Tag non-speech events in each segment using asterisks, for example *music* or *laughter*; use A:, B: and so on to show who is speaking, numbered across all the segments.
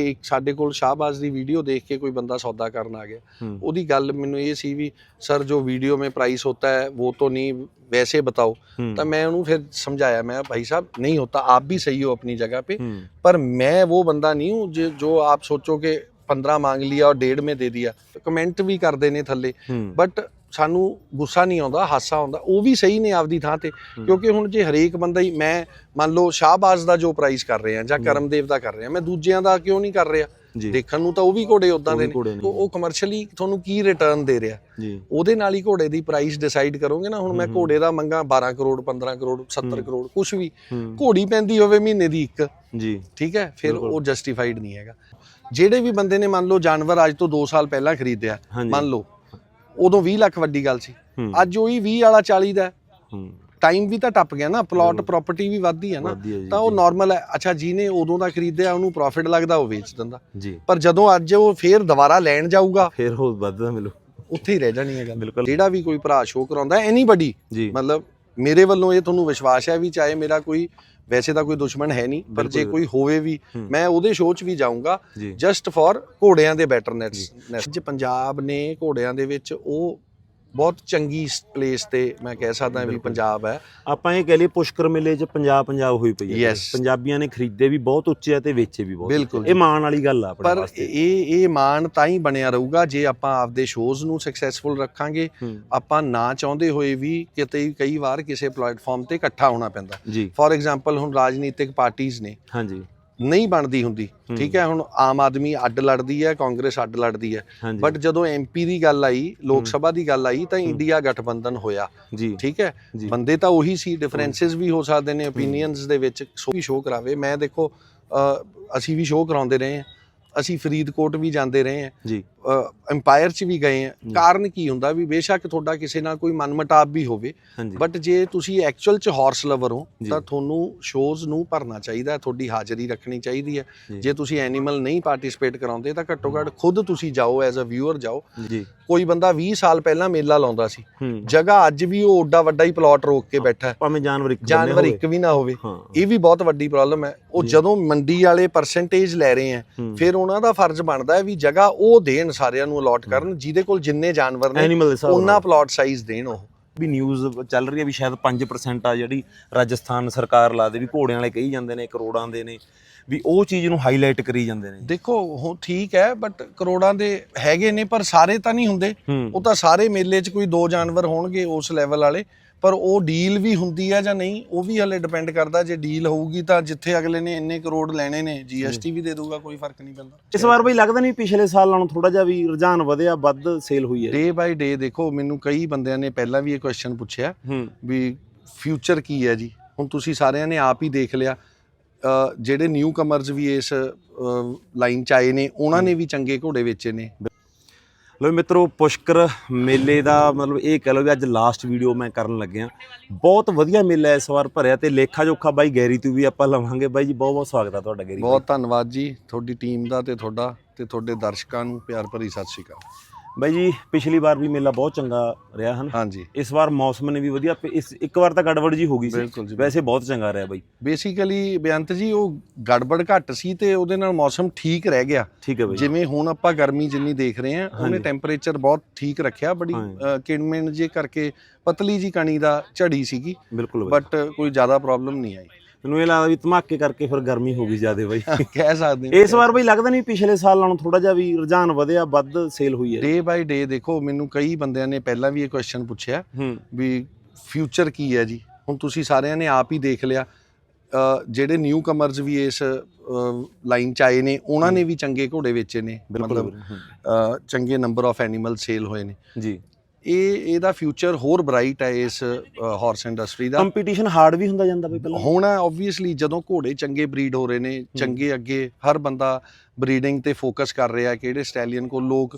A: ਇੱਕ ਸਾਡੇ ਕੋਲ ਸ਼ਾਹਬਾਜ਼ ਦੀ ਵੀਡੀਓ ਦੇਖ ਕੇ ਕੋਈ ਬੰਦਾ ਸੌਦਾ ਕਰਨ ਆ ਗਿਆ
B: ਹੂੰ
A: ਉਹਦੀ ਗੱਲ ਮੈਨੂੰ ਇਹ ਸੀ ਵੀ ਸਰ ਜੋ ਵੀਡੀਓ में प्राइस होता है वो तो नहीं वैसे बताओ
B: ਹੂੰ
A: तो मैं उन्होंने फिर समझाया मैं भाई साहब नहीं होता आप भी सही हो अपनी जगह पे
B: ਹੂੰ
A: पर मैं वो बंदा नहीं हूँ जो जो आप सोचो कि 15 मांग लिया और डेढ़ में दे दिया ਕਮੈਂਟ ਵੀ ਕਰਦੇ ਨੇ ਥੱਲੇ
B: ਹੂੰ
A: ਬਟ ਸਾਨੂੰ ਗੁੱਸਾ ਨਹੀਂ ਆਉਂਦਾ ਹਾਸਾ ਆਉਂਦਾ ਉਹ ਵੀ ਸਹੀ ਨੇ ਆਪਦੀ ਥਾਂ ਤੇ। ਕਿਉਂਕਿ ਹੁਣ ਜੇ ਹਰੇਕ ਬੰਦਾ ਹੀ ਮੈਂ ਮੰਨ ਲਓ ਸ਼ਾਹਬਾਜ਼ ਦਾ ਜੋ ਪ੍ਰਾਈਸ ਕਰ ਰਹੇ ਆ ਜਾਂ ਕਰਮਦੇਵ ਦਾ ਕਰ ਰਹੇ ਆ ਮੈਂ ਦੂਜਿਆਂ ਦਾ ਕਿਉਂ ਨਹੀਂ ਕਰ ਰਿਹਾ? ਦੇਖਣ ਨੂੰ ਤਾਂ ਉਹ ਵੀ ਘੋੜੇ ਉਦਾਂ ਦੇ ਨੇ। ਉਹ- ਕਮਰਸ਼ੀਅਲੀ ਤੁਹਾਨੂੰ ਕੀ ਰਿਟਰਨ ਦੇ ਰਿਹਾ? ਉਹਦੇ ਨਾਲ ਹੀ ਘੋੜੇ ਦੀ ਪ੍ਰਾਈਸ ਡਿਸਾਈਡ ਕਰੋਗੇ ਨਾ ਹੁਣ ਮੈਂ। ਘੋੜੇ ਦਾ ਮੰਗਾ 12 ਕਰੋੜ 15 ਕਰੋੜ 70
B: ਹਮ।
A: ਕਰੋੜ ਕੁਝ ਵੀ। ਘੋੜੀ ਪੈਂਦੀ ਹੋਵੇ ਮਹੀਨੇ ਦੀ ਇੱਕ।
B: ਜੀ।
A: ਠੀਕ ਹੈ? ਫਿਰ। ਉਹ ਜਸਟੀਫਾਈਡ ਨਹੀਂ ਹੈਗਾ। ਜਿਹੜੇ ਵੀ ਬੰਦੇ ਨੇ ਮੰਨ ਲਓ ਜਾਨਵਰ ਅੱਜ ਤੋਂ 2 ਸਾਲ ਪਹਿਲਾਂ ਖਰੀਦਿਆ ਮੰਨ ਲਓ। ਉਦੋਂ 20 ਲੱਖ ਵੱਡੀ ਗੱਲ ਸੀ। ਅੱਜ ਉਹੀ 20 ਵਾਲਾ 40 ਦਾ
B: ਹੂੰ।
A: ਟਾਈਮ ਵੀ ਤਾਂ ਟੱਪ ਗਿਆ ਨਾ ਪਲਾਟ। ਪ੍ਰਾਪਰਟੀ ਵੀ ਵੱਧਦੀ ਹੈ ਨਾ।
B: ਜੀ
A: ਤਾਂ ਉਹ
B: ਜੀ,
A: ਨਾਰਮਲ ਹੈ। ਅੱਛਾ ਜਿਹਨੇ ਉਦੋਂ ਦਾ ਖਰੀਦਿਆ ਉਹਨੂੰ ਪ੍ਰੋਫਿਟ ਲੱਗਦਾ ਉਹ ਵੇਚ ਦਿੰਦਾ।
B: ਜੀ।
A: ਪਰ ਜਦੋਂ ਅੱਜ ਉਹ ਫੇਰ ਦੁਬਾਰਾ ਲੈਣ ਜਾਊਗਾ
B: ਫਿਰ ਹੋਰ ਵੱਧਦਾ ਮਿਲੂ
A: ਉੱਥੇ ਹੀ ਰਹਿ ਜਾਣੀ ਹੈ ਗੱਲ। ਜਿਹੜਾ ਵੀ ਕੋਈ ਭਰਾ ਸ਼ੋਅ ਕਰਾਉਂਦਾ ਐਨੀਬਾਡੀ
B: ਜੀ।
A: ਮਤਲਬ ਮੇਰੇ ਵੱਲੋਂ ਇਹ ਤੁਹਾਨੂੰ ਵਿਸ਼ਵਾਸ ਹੈ ਵੀ ਚਾਹੇ ਮੇਰਾ ਕੋਈ ਵੈਸੇ ਤਾਂ ਕੋਈ ਦੁਸ਼ਮਣ ਹੈ ਨਹੀਂ ਪਰ ਜੇ। ਕੋਈ ਹੋਵੇ ਵੀ। ਮੈਂ ਉਹਦੇ ਸ਼ੋਅ 'ਚ ਵੀ ਜਾਊਂਗਾ ਜਸਟ ਫॉर ਘੋੜਿਆਂ ਦੇ ਬੈਟਰਨੈਸ ਜੇ ਪੰਜਾਬ ਨੇ ਘੋੜਿਆਂ ਦੇ ਵਿੱਚ ਉਹ ਬਹੁਤ ਚੰਗੀ ਪਲੇਸ ਤੇ ਮੈਂ ਕਹਿ ਸਕਦਾ ਵੀ। ਪੰਜਾਬ ਹੈ।
B: ਆਪਾਂ ਇਹ ਕਹਿ ਲਈ ਪੁਸ਼ਕਰ ਮੇਲੇ 'ਚ ਪੰਜਾਬ ਪੰਜਾਬ ਹੋਈ ਪਈ ਹੈ. ਪੰਜਾਬੀਆਂ ਨੇ ਖਰੀਦੇ ਵੀ ਬਹੁਤ ਉੱਚੇ ਆ ਤੇ ਵੇਚੇ ਵੀ ਬਹੁਤ। ਇਹ ਮਾਣ ਵਾਲੀ ਗੱਲ ਆ ਆਪਣੇ
A: ਪਰ ਇਹ ਇਹ ਮਾਣ ਤਾਂ ਹੀ ਬਣਿਆ ਰਹੂਗਾ ਜੇ ਆਪਾਂ ਆਪਦੇ ਸ਼ੋਜ਼ ਨੂੰ ਸਕਸੈਸਫੁਲ ਰੱਖਾਂਗੇ। ਆਪਾਂ ਨਾ ਚਾਹੁੰਦੇ ਹੋਏ ਵੀ ਕਿਤੇ ਕਈ ਵਾਰ ਕਿਸੇ ਪਲੇਟਫਾਰਮ ਤੇ ਇਕੱਠਾ ਹੋਣਾ ਪੈਂਦਾ। ਫੋਰ ਐਗਜ਼ਾਮਪਲ ਹੁਣ ਰਾਜਨੀਤਿਕ ਪਾਰਟੀਆਂ ਨੇ।
B: ਹਾਂਜੀ।
A: ਨਹੀਂ ਬਣਦੀ ਹੁੰਦੀ। ਠੀਕ ਹੈ ਹੁਣ ਆਮ ਆਦਮੀ ਅੱਡ ਲੜਦੀ ਹੈ ਕਾਂਗਰਸ ਅੱਡ ਲੜਦੀ ਹੈ। ਬਟ ਜਦੋਂ ਐਮਪੀ ਦੀ ਗੱਲ ਆਈ ਲੋਕ। ਸਭਾ ਦੀ ਗੱਲ ਆਈ ਤਾਂ। ਇੰਡੀਆ ਗਠਬੰਧਨ ਹੋਇਆ।
B: ਜੀ।
A: ਠੀਕ ਹੈ ਬੰਦੇ ਤਾਂ ਉਹੀ ਸੀ ਡਿਫਰੈਂਸਸ ਵੀ ਹੋ ਸਕਦੇ ਨੇ ਓਪੀਨੀਅਨਸ ਦੇ ਵਿੱਚ ਸੋ ਵੀ ਸ਼ੋਅ ਕਰਾਵੇ। ਮੈਂ ਦੇਖੋ ਅਸੀਂ ਵੀ ਸ਼ੋਅ ਕਰਾਉਂਦੇ ਰਹੇ ਹਾਂ। ਅਸੀਂ ਫਰੀਦਕੋਟ ਵੀ ਜਾਂਦੇ ਰਹੇ ਹਾਂ।
B: ਜੀ।
A: ਐਮਪਾਇਰ 'ਚ ਵੀ ਗਏ
B: ਜੀ।
A: ਕਾਰਨ ਕੀ ਹੁੰਦਾ ਵੀ ਬੇਸ਼ੱਕ ਤੁਹਾਡਾ ਕਿਸੇ ਨਾਲ ਕੋਈ ਮਨਮਟਾਵ ਵੀ ਹੋਵੇ ਬਟ ਜੇ ਤੁਸੀਂ ਐਕਚੁਅਲ 'ਚ ਹਾਰਸ ਲਵਰ ਹੋ। ਤਾਂ ਤੁਹਾਨੂੰ ਸ਼ੋਜ਼ ਨੂੰ ਭਰਨਾ ਚਾਹੀਦਾ ਤੁਹਾਡੀ ਹਾਜ਼ਰੀ ਰੱਖਣੀ ਚਾਹੀਦੀ ਹੈ
B: ਜੀ।
A: ਤੁਸੀਂ ਐਨੀਮਲ ਨਹੀਂ ਪਾਰਟਿਸਿਪੇਟ ਕਰਾਉਂਦੇ ਤਾਂ ਘੱਟੋ ਘੱਟ ਖੁਦ ਤੁਸੀਂ ਜਾਓ ਐਜ਼ ਅ ਵਿਊਅਰ ਜਾਓ ਕੋਈ ਬੰਦਾ 20 ਸਾਲ ਪਹਿਲਾਂ ਮੇਲਾ ਲਾਉਂਦਾ ਸੀ ਜਗ੍ਹਾ ਅੱਜ ਵੀ ਉਹ ਓਡਾ ਵੱਡਾ ਹੀ ਪਲਾਟ ਰੋਕ ਕੇ ਬੈਠਾ ਹੈ
B: ਭਾਵੇਂ ਜਾਨਵਰ ਇੱਕ
A: ਜਾਨਵਰ। ਇੱਕ ਵੀ ਨਾ ਹੋਵੇ ਇਹ ਵੀ ਬਹੁਤ ਵੱਡੀ ਪ੍ਰੋਬਲਮ ਹੈ ਉਹ। ਜਦੋਂ ਮੰਡੀ ਵਾਲੇ ਪਰਸੈਂਟੇਜ ਲੈ ਰਹੇ ਆ। ਫਿਰ ਉਹਨਾਂ ਦਾ ਫਰਜ਼ ਬਣਦਾ ਹੈ ਵੀ ਜਗ੍ਹਾ ਉਹ ਦੇਣ ਸਾਰਿਆਂ ਨੂੰ ਅਲਾਟ ਕਰਨ ਜਿਹਦੇ ਕੋਲ ਜਿੰਨੇ ਜਾਨਵਰ ਨੇ
B: ਐਨੀਮਲ ਦੇ ਹਿਸਾਬ
A: ਉਹਨਾਂ ਪਲਾਟ ਸਾਈਜ਼ ਦੇਣ ਉਹ।
B: ਵੀ ਨਿਊਜ਼ ਚੱਲ ਰਹੀ ਹੈ ਵੀ ਸ਼ਾਇਦ 5% ਆ ਜਿਹੜੀ ਰਾਜਸਥਾਨ ਸਰਕਾਰ ਲਾ ਦੇ ਵੀ ਘੋੜਿਆਂ ਵਾਲੇ ਕਹੀ ਜਾਂਦੇ ਨੇ ਕਰੋੜਾਂ ਦੇ ਨੇ ਵੀ ਉਹ ਚੀਜ਼ ਨੂੰ ਹਾਈਲਾਈਟ ਕਰੀ ਜਾਂਦੇ ਨੇ।
A: ਦੇਖੋ ਉਹ ਠੀਕ ਹੈ ਬਟ ਕਰੋੜਾਂ ਦੇ ਹੈਗੇ ਨੇ ਪਰ ਸਾਰੇ ਤਾਂ ਨਹੀਂ ਹੁੰਦੇ।
B: ਹੂੰ।
A: ਉਹ ਤਾਂ ਸਾਰੇ ਮੇਲੇ 'ਚ ਕੋਈ ਦੋ ਜਾਨਵਰ ਹੋਣਗੇ ਉਸ ਲੈਵਲ ਵਾਲੇ। ਪਰ ਉਹ ਡੀਲ ਵੀ ਹੁੰਦੀ ਹੈ ਜਾਂ ਨਹੀਂ ਉਹ ਵੀ ਹਲੇ ਡਿਪੈਂਡ ਕਰਦਾ ਜੇ ਡੀਲ ਹੋਊਗੀ ਤਾਂ ਜਿੱਥੇ ਅਗਲੇ ਨੇ ਇੰਨੇ ਕਰੋੜ ਲੈਣੇ ਨੇ ਜੀਐਸਟੀ ਵੀ ਦੇ ਦੂਗਾ ਕੋਈ ਫ਼ਰਕ ਨਹੀਂ ਪੈਂਦਾ।
B: ਇਸ ਵਾਰ ਬਈ ਲੱਗਦਾ ਨਹੀਂ ਪਿਛਲੇ ਸਾਲ ਨਾਲੋਂ ਥੋੜਾ ਜਿਹਾ ਵੀ ਰੁਝਾਨ ਵਧਿਆ ਵੱਧ ਸੇਲ ਹੋਈ ਹੈ।
A: ਡੇ ਬਾਈ ਡੇ ਦੇਖੋ ਮੈਨੂੰ ਕਈ ਬੰਦਿਆਂ ਨੇ ਪਹਿਲਾਂ ਵੀ ਇਹ ਕੁਐਸਚਨ ਪੁੱਛਿਆ
B: ਹੂੰ।
A: ਵੀ ਫਿਊਚਰ ਕੀ ਹੈ ਜੀ? ਹੁਣ ਤੁਸੀਂ ਸਾਰਿਆਂ ਨੇ ਆਪ ਹੀ ਦੇਖ ਲਿਆ ਅ, ਜਿਹੜੇ ਨਿਊ ਕਮਰਸ ਵੀ ਇਸ ਲਾਈਨ ਚ ਆਏ ਨੇ ਉਹਨਾਂ ਨੇ ਵੀ ਚੰਗੇ ਘੋੜੇ ਵੇਚੇ ਨੇ।
B: ਲੋ ਮਿੱਤਰੋ ਪੁਸ਼ਕਰ ਮੇਲੇ ਦਾ ਮਤਲਬ ਇਹ ਕਹਿ ਲਓ ਵੀ ਅੱਜ ਲਾਸਟ ਵੀਡੀਓ ਮੈਂ ਕਰਨ ਲੱਗਿਆ। ਬਹੁਤ ਵਧੀਆ ਮੇਲਾ ਇਸ ਵਾਰ ਭਰਿਆ ਤੇ ਲੇਖਾ ਜੋਖਾ ਬਾਈ ਗੈਰੀ ਤੋਂ ਵੀ ਆਪਾਂ ਲਵਾਂਗੇ। ਬਾਈ ਜੀ ਬਹੁਤ ਬਹੁਤ ਸਵਾਗਤ ਆ ਤੁਹਾਡਾ ਗੈਰੀ
A: ਬਹੁਤ ਧੰਨਵਾਦ ਜੀ। ਤੁਹਾਡੀ ਟੀਮ ਦਾ ਤੇ ਤੁਹਾਡਾ ਤੇ ਤੁਹਾਡੇ ਦਰਸ਼ਕਾਂ ਨੂੰ ਪਿਆਰ ਭਰੀ ਸਤਿ ਸ਼੍ਰੀ ਅਕਾਲ।
B: ਬਾਈ ਜੀ ਪਿਛਲੀ ਵਾਰ ਵੀ ਮੇਲਾ ਬਹੁਤ ਚੰਗਾ ਰਿਹਾ ਹਨ?
A: ਹਾਂਜੀ।
B: ਇਸ ਵਾਰ ਮੌਸਮ ਨੇ ਵੀ ਵਧੀਆ ਇਸ ਇੱਕ ਵਾਰ ਤਾਂ ਗੜਬੜ ਜੀ ਹੋ ਗਈ ਸੀ। ਵੈਸੇ ਬਹੁਤ ਚੰਗਾ ਰਿਹਾ ਬਾਈ।
A: ਬੇਸਿਕਲੀ ਬੇਅੰਤ ਜੀ ਉਹ ਗੜਬੜ ਘੱਟ ਸੀ ਤੇ ਉਹਦੇ ਨਾਲ ਮੌਸਮ ਠੀਕ ਰਹਿ ਗਿਆ।
B: ਠੀਕ ਹੈ ਬਾਈ।
A: ਜਿਵੇਂ ਹੁਣ ਆਪਾਂ ਗਰਮੀ ਜਿੰਨੀ ਦੇਖ ਰਹੇ ਹਾਂ ਉਹਨੇ। ਟੈਂਪਰੇਚਰ ਬਹੁਤ ਠੀਕ ਰੱਖਿਆ ਬੜੀ ਕਿਣਮਿਣ ਜੇ ਕਰਕੇ ਪਤਲੀ ਜੀ ਕਣੀ ਦਾ ਝੜੀ ਸੀਗੀ।
B: ਬਿਲਕੁਲ
A: ਬਟ ਕੋਈ ਜ਼ਿਆਦਾ ਪ੍ਰੋਬਲਮ ਨਹੀਂ ਆਈ।
B: ਮੈਨੂੰ ਇਹ ਲੱਗਦਾ ਵੀ ਧਮਾਕੇ ਕਰਕੇ ਫਿਰ ਗਰਮੀ ਹੋ ਗਈ ਜ਼ਿਆਦੇ ਬਾਈ।
A: ਕਹਿ ਸਕਦੇ
B: ਇਸ ਵਾਰ ਬਈ ਲੱਗਦਾ ਨਹੀਂ ਪਿਛਲੇ ਸਾਲ ਨਾਲੋਂ ਥੋੜਾ ਜਿਹਾ ਵੀ ਰੁਝਾਨ ਵਧਿਆ ਵੱਧ ਸੇਲ ਹੋਈ ਹੈ।
A: ਡੇ ਬਾਈ ਡੇ ਦੇਖੋ ਮੈਨੂੰ ਕਈ ਬੰਦਿਆਂ ਨੇ ਪਹਿਲਾਂ ਵੀ ਇਹ ਕੁਐਸਚਨ ਪੁੱਛਿਆ
B: ਹੂੰ।
A: ਵੀ ਫਿਊਚਰ ਕੀ ਹੈ ਜੀ? ਹੁਣ ਤੁਸੀਂ ਸਾਰਿਆਂ ਨੇ ਆਪ ਹੀ ਦੇਖ ਲਿਆ। ਅ, ਜਿਹੜੇ ਨਿਊ ਕਮਰਸ ਵੀ ਇਸ ਲਾਈਨ ਚ ਆਏ ਨੇ ਉਹਨਾਂ ਨੇ ਵੀ ਚੰਗੇ ਘੋੜੇ ਵੇਚੇ ਨੇ।
B: ਬਿਲਕੁਲ
A: ਮਤਲਬ ਅ, ਚੰਗੇ ਨੰਬਰ ਆਫ ਐਨੀਮਲ ਸੇਲ ਹੋਏ ਨੇ।
B: ਜੀ।
A: ਇਹ ਇਹਦਾ ਫਿਊਚਰ ਹੋਰ ਬ੍ਰਾਈਟ ਹੈ ਇਸ ਹਾਰਸ ਇੰਡਸਟਰੀ ਦਾ।
B: ਕੰਪੀਟੀਸ਼ਨ ਹਾਰਡ ਵੀ ਹੁੰਦਾ ਜਾਂਦਾ ਬਈ ਪਹਿਲਾਂ।
A: ਹੁਣ ਆਬਵੀਅਸਲੀ ਜਦੋਂ ਘੋੜੇ ਚੰਗੇ ਬਰੀਡ ਹੋ ਰਹੇ ਨੇ ਚੰਗੇ ਅੱਗੇ ਹਰ ਬੰਦਾ ਬਰੀਡਿੰਗ ਤੇ ਫੋਕਸ ਕਰ ਰਿਹਾ ਹੈ ਕਿਹੜੇ ਸਟੈਲੀਅਨ ਕੋਲ ਲੋਕ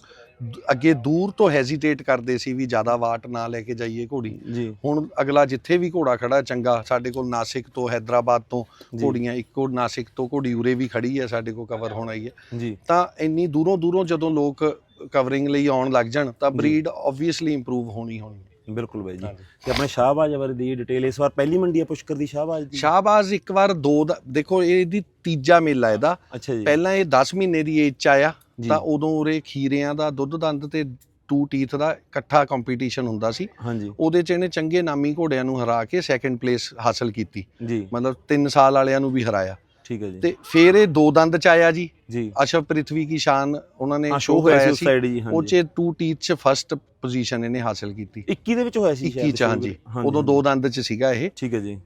A: ਅੱਗੇ ਦੂਰ ਤੋਂ ਹੈਜ਼ਿਟੇਟ ਕਰਦੇ ਸੀ ਵੀ ਜ਼ਿਆਦਾ ਵਾਟ ਨਾ ਲੈ ਕੇ ਜਾਈਏ ਘੋੜੀ। ਹੁਣ ਅਗਲਾ ਜਿੱਥੇ ਵੀ ਘੋੜਾ ਖੜਾ ਚੰਗਾ ਸਾਡੇ ਕੋਲ ਨਾਸਿਕ ਤੋਂ ਹੈਦਰਾਬਾਦ ਤੋਂ। ਘੋੜੀਆਂ ਇੱਕੋ ਨਾਸਿਕ ਤੋਂ ਘੋੜੀ ਉਰੇ ਵੀ ਖੜੀ ਹੈ ਸਾਡੇ ਕੋਲ ਕਵਰ ਹੋਣ ਆਈ ਹੈ। ਤਾਂ ਇੰਨੀ ਦੂਰੋਂ ਦੂਰੋਂ ਜਦੋਂ ਲੋਕ ਕਵਰਿੰਗ ਲਈ ਆਉਣ ਲੱਗ ਜਾਣ ਤਾਂ ਬਰੀਡ ਆਬਵੀਅਸਲੀ ਇੰਪਰੂਵ ਹੋਣੀ ਹੋਣੀ
B: ਬਿਲਕੁਲ ਬਾਈ ਜੀ। ਤੇ ਆਪਣੇ ਸ਼ਾਹਬਾਜ਼ ਬਾਰੇ ਦੀ ਡਿਟੇਲ ਇਸ ਵਾਰ ਪਹਿਲੀ ਮੰਡੀ ਹੈ ਪੁਸ਼ਕਰ ਦੀ ਸ਼ਾਹਬਾਜ਼ ਦੀ?
A: ਸ਼ਾਹਬਾਜ਼ ਇੱਕ ਵਾਰ ਦੋ ਦਾ ਦੇਖੋ ਇਹਦੀ ਤੀਜਾ ਮੇਲਾ ਇਹਦਾ। ਪਹਿਲਾਂ ਇਹ 10 ਮਹੀਨੇ ਦੀ ਏਜ ਚ ਆਇਆ। ਤਾਂ ਉਦੋਂ ਉਰੇ ਖੀਰਿਆਂ ਦਾ ਦੁੱਧ ਦੰਦ ਤੇ ਟੂ ਟੀਥ ਦਾ ਇਕੱਠਾ ਕੰਪੀਟੀਸ਼ਨ ਹੁੰਦਾ ਸੀ।
B: ਹਾਂਜੀ।
A: ਉਹਦੇ ਚ ਇਹਨੇ ਚੰਗੇ ਨਾਮੀ ਘੋੜਿਆਂ ਨੂੰ ਹਰਾ ਕੇ ਸੈਕੰਡ ਪਲੇਸ ਹਾਸਲ ਕੀਤੀ।
B: ਜੀ।
A: ਮਤਲਬ 3 ਸਾਲ ਵਾਲਿਆਂ ਨੂੰ ਵੀ ਹਰਾਇਆ।
B: ਠੀਕ ਹੈ ਜੀ।
A: ਤੇ ਫਿਰ ਇਹ ਦੋ ਦੰਦ ਚ ਆਇਆ ਜੀ।
B: ਜੀ।
A: ਅਸ਼ਵ ਪ੍ਰਿਥਵੀ ਕੀ ਸ਼ਾਨ ਉਹਨਾਂ ਨੇ ਸ਼ੋਅ
B: ਹੋਇਆ ਸੀ
A: ਕਰਾਇਆ
B: ਉਸ
A: ਸੀ।
B: ਸਾਈਡ ਜੀ
A: ਉਹ ਚ ਟੂ ਟੀਥ ਚ ਫਰਸਟ ਪੋਜੀਸ਼ਨ ਇਹਨੇ ਹਾਸਲ ਕੀਤੀ।
B: 21 ਦੇ ਵਿੱਚ ਹੋਇਆ ਸੀ
A: 21 ਚ ਹਾਂਜੀ। ਉਦੋਂ ਦੋ ਦੰਦ ਚ ਸੀਗਾ ਇਹ।
B: ਠੀਕ ਹੈ ਜੀ।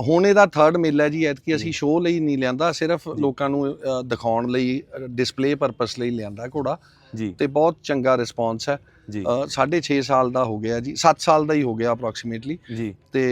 A: ਹੁਣ ਇਹਦਾ ਥਰਡ ਮੇਲਾ ਜੀ ਐਤਕੀ ਅਸੀਂ ਸ਼ੋਅ ਲਈ ਨਹੀਂ ਲਿਆਂਦਾ ਸਿਰਫ ਲੋਕਾਂ ਨੂੰ ਦਿਖਾਉਣ ਲਈ ਡਿਸਪਲੇ ਪਰਪਸ ਲਈ ਲਿਆਂਦਾ ਘੋੜਾ।
B: ਜੀ।
A: ਤੇ ਬਹੁਤ ਚੰਗਾ ਰਿਸਪੌਂਸ ਹੈ।
B: ਜੀ।
A: ਅ, ਸਾਢੇ 6 ਸਾਲ ਦਾ ਹੋ ਗਿਆ ਜੀ 7 ਸਾਲ ਦਾ ਹੀ ਹੋ ਗਿਆ ਅਪਰੋਕਸੀਮੇਟਲੀ
B: ਜੀ।
A: ਤੇ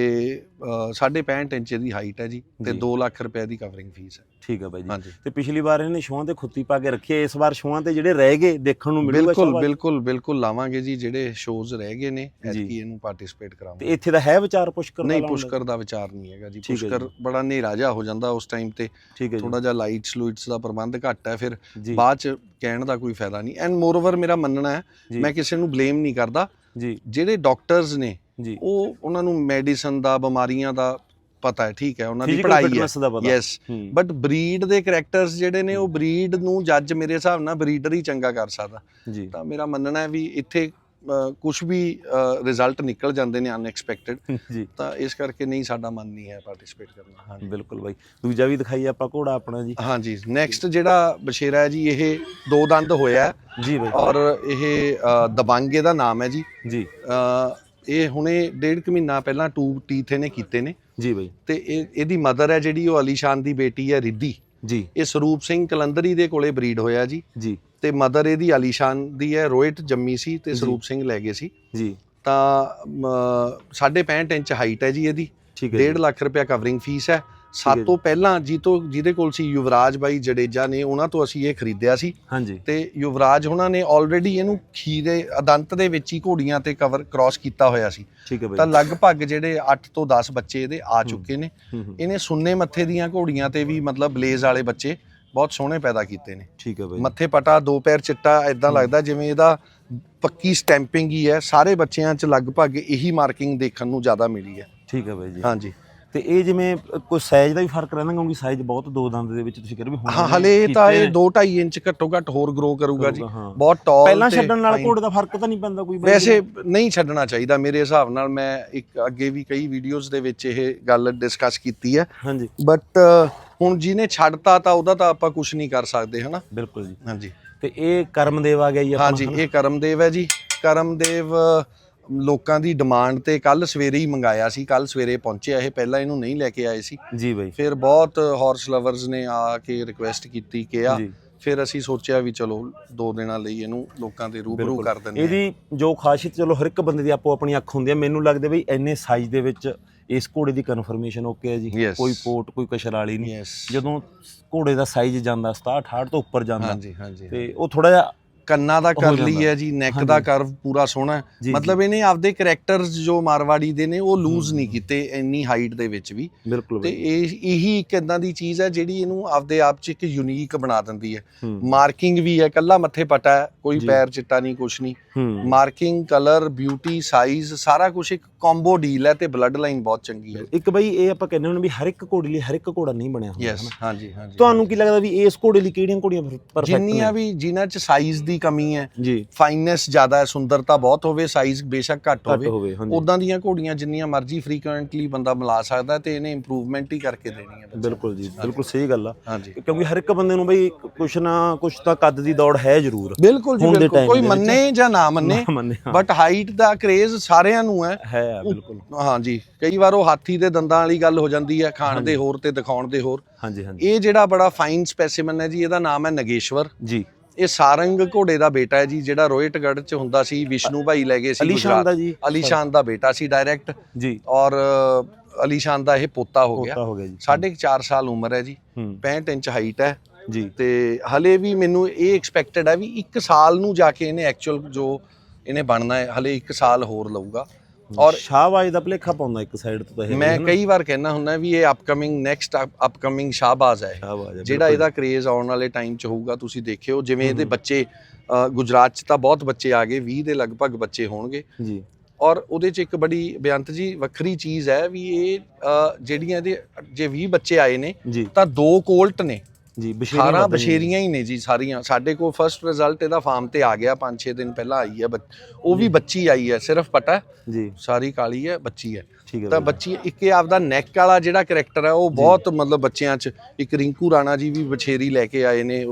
A: ਅ, ਸਾਢੇ 65 ਇੰਚ ਦੀ ਹਾਈਟ ਹੈ ਜੀ ਤੇ
B: ਜੀ।
A: 2 ਲੱਖ ਰੁਪਏ ਦੀ ਕਵਰਿੰਗ ਫੀਸ ਹੈ।
B: ਠੀਕ ਹੈ ਬਾਈ ਜੀ। ਤੇ ਪਿਛਲੀ ਵਾਰ ਇਹਨੇ ਸ਼ੋਆਂ ਤੇ ਖੁੱਤੀ ਪਾ ਕੇ ਰੱਖੀ ਹੈ ਇਸ ਵਾਰ ਸ਼ੋਆਂ ਤੇ ਜਿਹੜੇ ਰਹਿ ਗਏ ਦੇਖਣ ਨੂੰ ਮਿਲੂਗਾ
A: ਬਿਲਕੁਲ? ਬਿਲਕੁਲ ਬਿਲਕੁਲ ਲਾਵਾਂਗੇ ਜੀ ਜਿਹੜੇ ਸ਼ੋਜ਼ ਰਹਿ ਗਏ ਨੇ
B: ਜੀ।
A: ਐਤਕੀ ਇਹਨੂੰ ਪਾਰਟਿਸਿਪੇਟ
B: ਤੇ
A: ਕਰਾਵਾਂਗੇ
B: ਇੱਥੇ ਦਾ ਹੈ ਵਿਚਾਰ ਪੁਸ਼ਕਰ ਦਾ
A: ਨਹੀਂ? ਪੁਸ਼ਕਰ ਦਾ ਵਿਚਾਰ ਨਹੀਂ ਹੈਗਾ ਜੀ। ਪੁਸ਼ਕਰ ਬੜਾ ਹਨੇਰਾ ਜਿਹਾ ਹੋ ਜਾਂਦਾ ਉਸ ਟਾਈਮ ਤੇ।
B: ਠੀਕ ਹੈ
A: ਥੋੜਾ ਜਿਹਾ ਲਾਈਟਸ ਲੂਇਟਸ ਦਾ ਪ੍ਰਬੰਧ ਘੱਟ ਹੈ ਫਿਰ
B: ਜੀ। ਜੀ
A: ਬਾਅਦ ਚ ਕਹਿਣ ਦਾ ਕੋਈ ਫਾਇਦਾ ਨਹੀਂ। ਐਂਡ ਮੋਰਓਵਰ ਮੇਰਾ ਮੰਨਣਾ ਹੈ
B: ਜੀ,
A: ਮੈਂ ਕਿਸੇ ਨੂੰ ਬਲੇਮ ਨਹੀਂ ਕਰਦਾ।
B: ਜੀ।
A: ਜਿਹੜੇ ਡਾਕਟਰਸ ਨੇ
B: ਜੀ।
A: ਉਹ ਉਹਨਾਂ ਨੂੰ ਮੈਡੀਸਨ ਦਾ ਬਿਮਾਰੀਆਂ ਦਾ ਪਤਾ ਹੈ ਠੀਕ ਹੈ ਉਹਨਾਂ ਦੀ ਪੜ੍ਹਾਈ ਹੈ। ਯੈਸ ਬਟ ਬਰੀਡ ਦੇ ਕੈਰੈਕਟਰਸ ਜਿਹੜੇ ਨੇ ਉਹ ਬਰੀਡ ਨੂੰ ਜੱਜ ਮੇਰੇ ਹਿਸਾਬ ਨਾਲ ਬਰੀਡਰ ਹੀ ਚੰਗਾ ਕਰ ਸਕਦਾ।
B: ਜੀ।
A: ਤਾਂ ਮੇਰਾ ਮੰਨਣਾ ਹੈ ਵੀ ਇੱਥੇ ਕੁਝ ਵੀ ਰਿਜ਼ਲਟ ਨਿਕਲ ਜਾਂਦੇ ਨੇ ਅਨਐਕਸਪੈਕਟਡ *laughs*
B: ਜੀ।
A: ਤਾਂ ਇਸ ਕਰਕੇ ਨਹੀਂ ਸਾਡਾ ਮਨ ਨਹੀਂ ਹੈ ਪਾਰਟਿਸਿਪੇਟ ਕਰਨਾ। ਹਾਂਜੀ।
B: ਬਿਲਕੁਲ ਬਾਈ। ਦੂਜਾ ਵੀ ਦਿਖਾਈਏ ਆਪਾਂ ਘੋੜਾ ਆਪਣਾ ਜੀ।
A: ਹਾਂਜੀ। ਨੈਕਸਟ ਜਿਹੜਾ ਬਸ਼ੇਰਾ ਹੈ ਜੀ ਇਹ ਦੋ ਦੰਦ ਹੋਇਆ ਹੈ।
B: ਜੀ ਬਾਈ।
A: ਔਰ ਇਹ ਦਬੰਗੇ ਦਾ ਨਾਮ ਹੈ ਜੀ।
B: ਜੀ।
A: ਇਹ ਹੁਣੇ ਡੇਢ ਕੁ ਮਹੀਨਾ ਪਹਿਲਾਂ ਟੂ ਟੀਥ ਇਹਨੇ ਕੀਤੇ ਨੇ।
B: ਜੀ ਬਾਈ।
A: ਤੇ ਇਹ ਇਹਦੀ ਮਦਰ ਹੈ ਜਿਹੜੀ ਉਹ ਅਲੀਸ਼ਾਨ ਦੀ ਬੇਟੀ ਹੈ ਰਿੱਧੀ।
B: ਜੀ।
A: ਇਹ ਸਰੂਪ ਸਿੰਘ ਕਲੰਦਰੀ ਦੇ ਕੋਲੇ ਬਰੀਡ ਹੋਇਆ ਜੀ।
B: ਜੀ।
A: ਤੇ ਮਦਰ ਇਹਦੀ ਅਲੀਸ਼ਾਨ ਦੀ ਹੈ ਰੋਹਿਤ ਜੰਮੀ ਸੀ ਤੇ। ਸਰੂਪ ਸਿੰਘ ਲੈ ਗਏ ਸੀ।
B: ਜੀ।
A: ਤਾਂ 65 ਇੰਚ ਹਾਈਟ ਹੈ ਜੀ ਇਹਦੀ।
B: ਠੀਕ ਹੈ
A: 1.5 ਲੱਖ ਰੁਪਇਆ ਕਵਰਿੰਗ ਫੀਸ ਹੈ।
B: ਜੀ।
A: ਤੋਂ ਪਹਿਲਾਂ ਜੀ। ਤੋਂ ਜਿਹਦੇ ਕੋਲ ਸੀ ਯੁਵਰਾਜ ਬਾਈ ਜਡੇਜਾ ਨੇ ਉਹਨਾਂ ਤੋਂ ਅਸੀਂ ਇਹ ਖਰੀਦਿਆ ਸੀ। ਤੇ ਯੁਵਰਾਜ ਉਹਨਾਂ ਨੇ ਆਲਰੇਡੀ ਇਹਨੂੰ ਖੀਰੇ ਅਦੰਤ ਦੇ ਵਿੱਚ ਹੀ ਘੋੜੀਆਂ ਤੇ ਕਵਰ ਕ੍ਰਾਸ ਕੀਤਾ ਹੋਇਆ ਸੀ। ਤਾਂ ਲਗਭਗ ਜਿਹੜੇ 8 ਤੋਂ 10 ਬੱਚੇ ਇਹਦੇ ਆ ਚੁੱਕੇ ਨੇ। ਇਹਨੇ ਸੁੰਨੇ ਮੱਥੇ ਦੀਆਂ ਘੋੜੀਆਂ ਤੇ ਵੀ ਮਤਲਬ ਬਲੇਜ਼ ਵਾਲੇ ਬੱਚੇ ਬਹੁਤ ਸੋਹਣੇ ਪੈਦਾ ਕੀਤੇ ਨੇ।
B: ਠੀਕ ਹੈ ਬਾਈ।
A: ਮੱਥੇ ਪਟਾ ਦੋ ਪੈਰ ਚਿੱਟਾ ਇਦਾਂ। ਲੱਗਦਾ ਜਿਵੇਂ ਇਹਦਾ ਪੱਕੀ ਸਟੈਂਪਿੰਗ ਹੀ ਹੈ। ਸਾਰੇ ਬੱਚਿਆਂ 'ਚ ਲਗਭਗ ਇਹੀ ਮਾਰਕਿੰਗ ਦੇਖਣ ਨੂੰ ਜ਼ਿਆਦਾ ਮਿਲੀ ਹੈ।
B: ਠੀਕ ਹੈ ਬਾਈ ਜੀ।
A: ਹਾਂਜੀ।
B: ਤੇ ਇਹ ਜਿਵੇਂ ਕੋਈ ਸਾਈਜ਼ ਦਾ ਵੀ ਫ਼ਰਕ ਰਹਿੰਦਾ ਕਿਉਂਕਿ ਸਾਈਜ਼ ਬਹੁਤ ਦੋ ਦੰਦ ਦੇ ਵਿੱਚ ਤੁਸੀਂ ਕਹਿੰਦੇ ਵੀ ਹੁਣ
A: ਹਾਂ ਹਲੇ ਤਾਂ ਇਹ
B: ਨੇ,
A: 2.5 ਇੰਚ ਘੱਟੋ ਘੱਟ ਹੋਰ ਗਰੋ ਕਰੂਗਾ ਜੀ। ਬਹੁਤ ਟੌਲ
B: ਪਹਿਲਾਂ ਛੱਡਣ ਨਾਲ ਘੋੜੇ ਦਾ ਫ਼ਰਕ ਤਾਂ ਨਹੀਂ ਪੈਂਦਾ ਕੋਈ
A: ਵੈਸੇ ਨਹੀਂ ਛੱਡਣਾ ਚਾਹੀਦਾ। ਮੇਰੇ ਹਿਸਾਬ ਨਾਲ ਮੈਂ ਇੱਕ ਅੱਗੇ ਵੀ ਕਈ ਵੀਡੀਓਜ਼ ਦੇ ਵਿੱਚ ਇਹ ਗੱਲ ਡਿਸਕਸ ਕੀਤੀ ਹੈ।
B: ਹਾਂਜੀ।
A: ਬਟ ਹੁਣ ਜਿਹਨੇ ਛੱਡਤਾ ਤਾਂ ਉਹਦਾ ਤਾਂ ਆਪਾਂ ਕੁਝ ਨਹੀਂ ਕਰ ਸਕਦੇ ਹਨਾ?
B: ਬਿਲਕੁਲ ਜੀ।
A: ਹਾਂਜੀ।
B: ਤੇ ਇਹ ਕਰਮਦੇਵ ਆ ਗਿਆ ਜੀ ਆਪਣਾ
A: ਹਾਂਜੀ? ਇਹ ਕਰਮਦੇਵ ਹੈ ਜੀ। ਕਰਮਦੇਵ ਲੋਕਾਂ ਦੀ ਡਿਮਾਂਡ ਤੇ ਕੱਲ ਸਵੇਰੇ ਹੀ ਮੰਗਾਇਆ ਸੀ ਕੱਲ ਸਵੇਰੇ ਪਹੁੰਚਿਆ ਇਹ ਪਹਿਲਾਂ ਇਹਨੂੰ ਨਹੀਂ ਲੈ ਕੇ ਆਏ ਸੀ।
B: ਜੀ ਬਾਈ।
A: ਫਿਰ ਬਹੁਤ ਹਾਰਸ ਲਵਰਸ ਨੇ ਆ ਕੇ ਰਿਕੁਐਸਟ ਕੀਤੀ ਕਿਹਾ।
B: ਜੀ।
A: ਫਿਰ ਅਸੀਂ ਸੋਚਿਆ ਵੀ ਚਲੋ ਦੋ ਦਿਨਾਂ ਲਈ ਇਹਨੂੰ ਲੋਕਾਂ ਦੇ ਰੂਬਰੂ। ਕਰ ਦਿੰਦੇ ਹਾਂ।
B: ਇਹਦੀ ਜੋ ਖਾਸੀਅਤ ਚਲੋ ਹਰ ਇੱਕ ਬੰਦੇ ਦੀ ਆਪੋ ਆਪਣੀ ਅੱਖ ਹੁੰਦੀ ਹੈ। ਮੈਨੂੰ ਲੱਗਦਾ ਬਈ ਇੰਨੇ ਸਾਈਜ਼ ਦੇ ਵਿੱਚ ਇਸ ਘੋੜੇ ਦੀ ਕਨਫਰਮੇਸ਼ਨ ਓਕੇ ਹੈ ਜੀ।
A: Yes.
B: ਕੋਈ ਪੋਟ ਕੋਈ ਕਸ਼ਰਾਲੀ ਨਹੀਂ। ਜਦੋਂ ਘੋੜੇ ਦਾ ਸਾਈਜ਼ ਜਾਂਦਾ 67 68 ਤੋਂ ਉੱਪਰ ਜਾਂਦਾ
A: ਹਾਂਜੀ ਹਾਂਜੀ
B: ਤੇ ਉਹ ਥੋੜਾ ਜਿਹਾ
A: ਕੰਨਾਂ ਦਾ
B: ਹੋ
A: ਕਰਲੀ
B: ਜਾਂਦਾ।
A: ਹੈ ਜੀ ਨੈਕ। ਦਾ ਕਰਵ ਪੂਰਾ ਸੋਹਣਾ ਮਤਲਬ ਇਹਨੇ ਆਪਦੇ ਕੈਰੈਕਟਰਸ ਜੋ ਮਾਰਵਾੜੀ ਦੇ ਨੇ ਉਹ ਲੂਜ਼। ਨਹੀਂ ਕੀਤੇ ਇੰਨੀ ਹਾਈਟ ਦੇ ਵਿੱਚ ਵੀ। ਤੇ ਇਹ ਇਹੀ ਇੱਕ ਇਦਾਂ ਦੀ ਚੀਜ਼ ਹੈ ਜਿਹੜੀ ਇਹਨੂੰ ਆਪਦੇ ਆਪ 'ਚ ਇੱਕ ਯੂਨੀਕ ਬਣਾ ਦਿੰਦੀ ਹੈ। ਮਾਰਕਿੰਗ ਵੀ ਹੈ ਕੱਲਾ ਮੱਥੇ ਪਟਾ ਹੈ ਕੋਈ। ਪੈਰ ਚਿੱਟਾ ਨਹੀਂ ਕੁਛ ਨਹੀਂ। ਮਾਰਕਿੰਗ ਕਲਰ ਬਿਊਟੀ ਸਾਈਜ਼ ਸਾਰਾ ਕੁਝ ਇੱਕ ਕੰਬੋ ਡੀਲ ਹੈ ਤੇ ਬਲੱਡ ਲਾਈਨ ਬਹੁਤ ਚੰਗੀ ਹੈ।
B: ਇੱਕ ਬਈ ਇਹ ਆਪਾਂ ਕਹਿੰਦੇ ਹਾਂ ਵੀ ਹਰ ਇੱਕ ਘੋੜੇ ਲਈ ਹਰ ਇੱਕ ਘੋੜਾ ਨਹੀਂ ਬਣਿਆ ਹੁੰਦਾ।
A: ਹਾਂਜੀ ਹਾਂਜੀ।
B: ਤੁਹਾਨੂੰ ਕੀ ਲੱਗਦਾ ਵੀ ਇਸ ਘੋੜੇ ਲਈ ਕਿਹੜੀਆਂ ਘੋੜੀਆਂ ਪਰਫੈਕਟ
A: ਜਿੰਨੀਆਂ ਵੀ ਜਿਨ੍ਹਾਂ 'ਚ ਸਾਈਜ਼ ਦੀ ਕਮੀ ਹੈ।
B: ਜੀ।
A: ਫਾਈਨੈਸ ਜ਼ਿਆਦਾ ਹੈ ਸੁੰਦਰਤਾ ਬਹੁਤ ਹੋਵੇ ਸਾਈਜ਼ ਬੇਸ਼ੱਕ ਘੱਟ ਹੋਵੇ। ਉਦਾਂ ਦੀਆਂ ਘੋੜੀਆਂ ਜਿੰਨੀਆਂ ਮਰਜ਼ੀ ਫ੍ਰੀਕੁਐਂਟਲੀ ਬੰਦਾ ਮਿਲਾ ਸਕਦਾ ਹੈ ਤੇ ਇਹਨੇ ਇੰਪਰੂਵਮੈਂਟ ਹੀ ਕਰਕੇ ਦੇਣੀ ਹੈ।
B: ਬਿਲਕੁਲ ਜੀ ਬਿਲਕੁਲ ਸਹੀ ਗੱਲ ਆ। ਕਿਉਂਕਿ ਹਰ ਇੱਕ ਬੰਦੇ ਨੂੰ ਬਈ ਕੁਛ ਨਾ ਕੁਛ ਤਾਂ ਕੱਦ ਦੀ ਦੌੜ ਹੈ ਜ਼ਰੂਰ।
A: ਬਿਲਕੁਲ ਜੀ
B: ਦੇ
A: ਬਿਲਕੁਲ। ਕੋਈ
B: ਦੇ
A: ਮੰਨੇ ਜਾਂ ਨਾ ਮੰਨੇ ਬਟ ਹਾਈਟ ਦਾ ਕ੍ਰੇਜ਼ ਸਾਰਿਆਂ ਨੂੰ ਹੈ।
B: ਹੈ ਬਿਲਕੁਲ।
A: ਹਾਂਜੀ। ਕਈ ਵਾਰ ਉਹ ਹਾਥੀ ਦੇ ਦੰਦਾਂ ਵਾਲੀ ਗੱਲ ਹੋ ਜਾਂਦੀ ਹੈ ਖਾਣ ਦੇ। ਹੋਰ ਤੇ ਦਿਖਾਉਣ ਦੇ ਹੋਰ।
B: ਹਾਂਜੀ ਹਾਂਜੀ।
A: ਇਹ ਜਿਹੜਾ ਬੜਾ ਫਾਈਨ ਸਪੈਸੀਮਨ ਹੈ ਜੀ ਇਹਦਾ ਨਾਮ ਹੈ ਨਗੇਸ਼ਵਰ।
B: ਜੀ।
A: ਇਹ ਸਾਰੰਗ ਘੋੜੇ ਦਾ ਬੇਟਾ ਹੈ ਜੀ ਜਿਹੜਾ ਰੋਹਿਤਗੜ੍ਹ ਚ ਹੁੰਦਾ ਸੀ ਵਿਸ਼ਨੂੰ ਭਾਈ ਲੈ ਗਏ ਸੀ
B: ਅਲੀਸ਼ਾਨ ਦਾ ਜੀ।
A: ਅਲੀਸ਼ਾਨ ਦਾ ਬੇਟਾ ਸੀ ਡਾਇਰੈਕਟ
B: ਜੀ।
A: ਔਰ ਅਲੀਸ਼ਾਨ ਦਾ ਇਹ ਪੋਤਾ ਹੋ ਗਿਆ।
B: ਪੋਤਾ ਹੋ ਗਿਆ ਜੀ।
A: ਸਾਢੇ 4 ਸਾਲ ਉਮਰ ਹੈ ਜੀ।
B: ਹੂੰ।
A: 65 ਇੰਚ ਹਾਈਟ ਹੈ।
B: ਜੀ।
A: ਤੇ ਹਲੇ ਵੀ ਮੈਨੂੰ ਇਹ ਐਕਸਪੈਕਟਡ ਹੈ ਵੀ 1 ਸਾਲ ਨੂੰ ਜਾ ਕੇ ਇਹਨੇ ਐਕਚੁਅਲ ਜੋ ਇਹਨੇ ਬਣਨਾ ਹੈ ਹਲੇ 1 ਸਾਲ ਹੋਰ ਲਊਗਾ। ਔਰ
B: ਸ਼ਾਹਬਾਜ਼ ਦਾ ਭਲੇਖਾ ਪਾਉਂਦਾ ਇੱਕ ਸਾਈਡ ਤੋਂ ਤਾਂ ਇਹ
A: ਮੈਂ? ਕਈ ਵਾਰ ਕਹਿਣਾ ਹੁੰਦਾ ਵੀ ਇਹ ਅਪਕਮਿੰਗ ਨੈਕਸਟ ਅਪਕਮਿੰਗ ਸ਼ਾਹਬਾਜ਼ ਹੈ ਜਿਹੜਾ। ਇਹਦਾ ਕ੍ਰੇਜ਼ ਆਉਣ ਵਾਲੇ ਟਾਈਮ 'ਚ ਹੋਊਗਾ ਤੁਸੀਂ ਦੇਖਿਓ ਜਿਵੇਂ ਇਹਦੇ। ਬੱਚੇ ਗੁਜਰਾਤ 'ਚ ਤਾਂ ਬਹੁਤ ਬੱਚੇ ਆ ਗਏ 20 ਦੇ ਲਗਭਗ ਬੱਚੇ ਹੋਣਗੇ
B: ਜੀ
A: ਔਰ ਉਹਦੇ ਚ ਇੱਕ ਬੜੀ ਬੇਅੰਤ ਜੀ ਵੱਖਰੀ ਚੀਜ਼ ਹੈ ਵੀ ਇਹ ਜਿਹੜੀਆਂ ਇਹਦੇ ਜੇ 20 ਬੱਚੇ ਆਏ ਨੇ ਤਾਂ ਦੋ ਕੋਲਟ ਨੇ
B: ਜੀ ਬਸ਼ੇਰੀਆਂ
A: 18
B: ਵੱਧ ਨੇ।
A: ਬਸ਼ੇਰੀਆਂ ਹੀ ਨੇ ਜੀ ਸਾਰੀਆਂ ਸਾਡੇ ਕੋਲ ਫਰਸਟ ਰਿਜ਼ਲਟ ਇਹਦਾ ਫਾਰਮ ਤੇ ਆ ਗਿਆ 5-6 ਦਿਨ ਪਹਿਲਾਂ ਆਈ ਹੈ ਉਹ ਵੀ ਬੱਚੀ ਆਈ ਹੈ ਸਿਰਫ ਪਟਾ
B: ਜੀ
A: ਸਾਰੀ ਕਾਲੀ ਹੈ ਬੱਚੀ ਹੈ
B: ਠੀਕ ਹੈ
A: ਤਾਂ। ਬੱਚੀ ਇੱਕ ਇਹ ਆਪਦਾ ਨੈਕ ਵਾਲਾ ਜਿਹੜਾ ਕੈਰੈਕਟਰ ਹੈ ਉਹ ਬਹੁਤ ਮਤਲਬ ਬੱਚਿਆਂ 'ਚ ਇੱਕ ਰਿੰਕੂ ਰਾਣਾ ਜੀ ਵੀ ਬਛੇਰੀ ਲੈ ਕੇ ਆਏ ਨੇ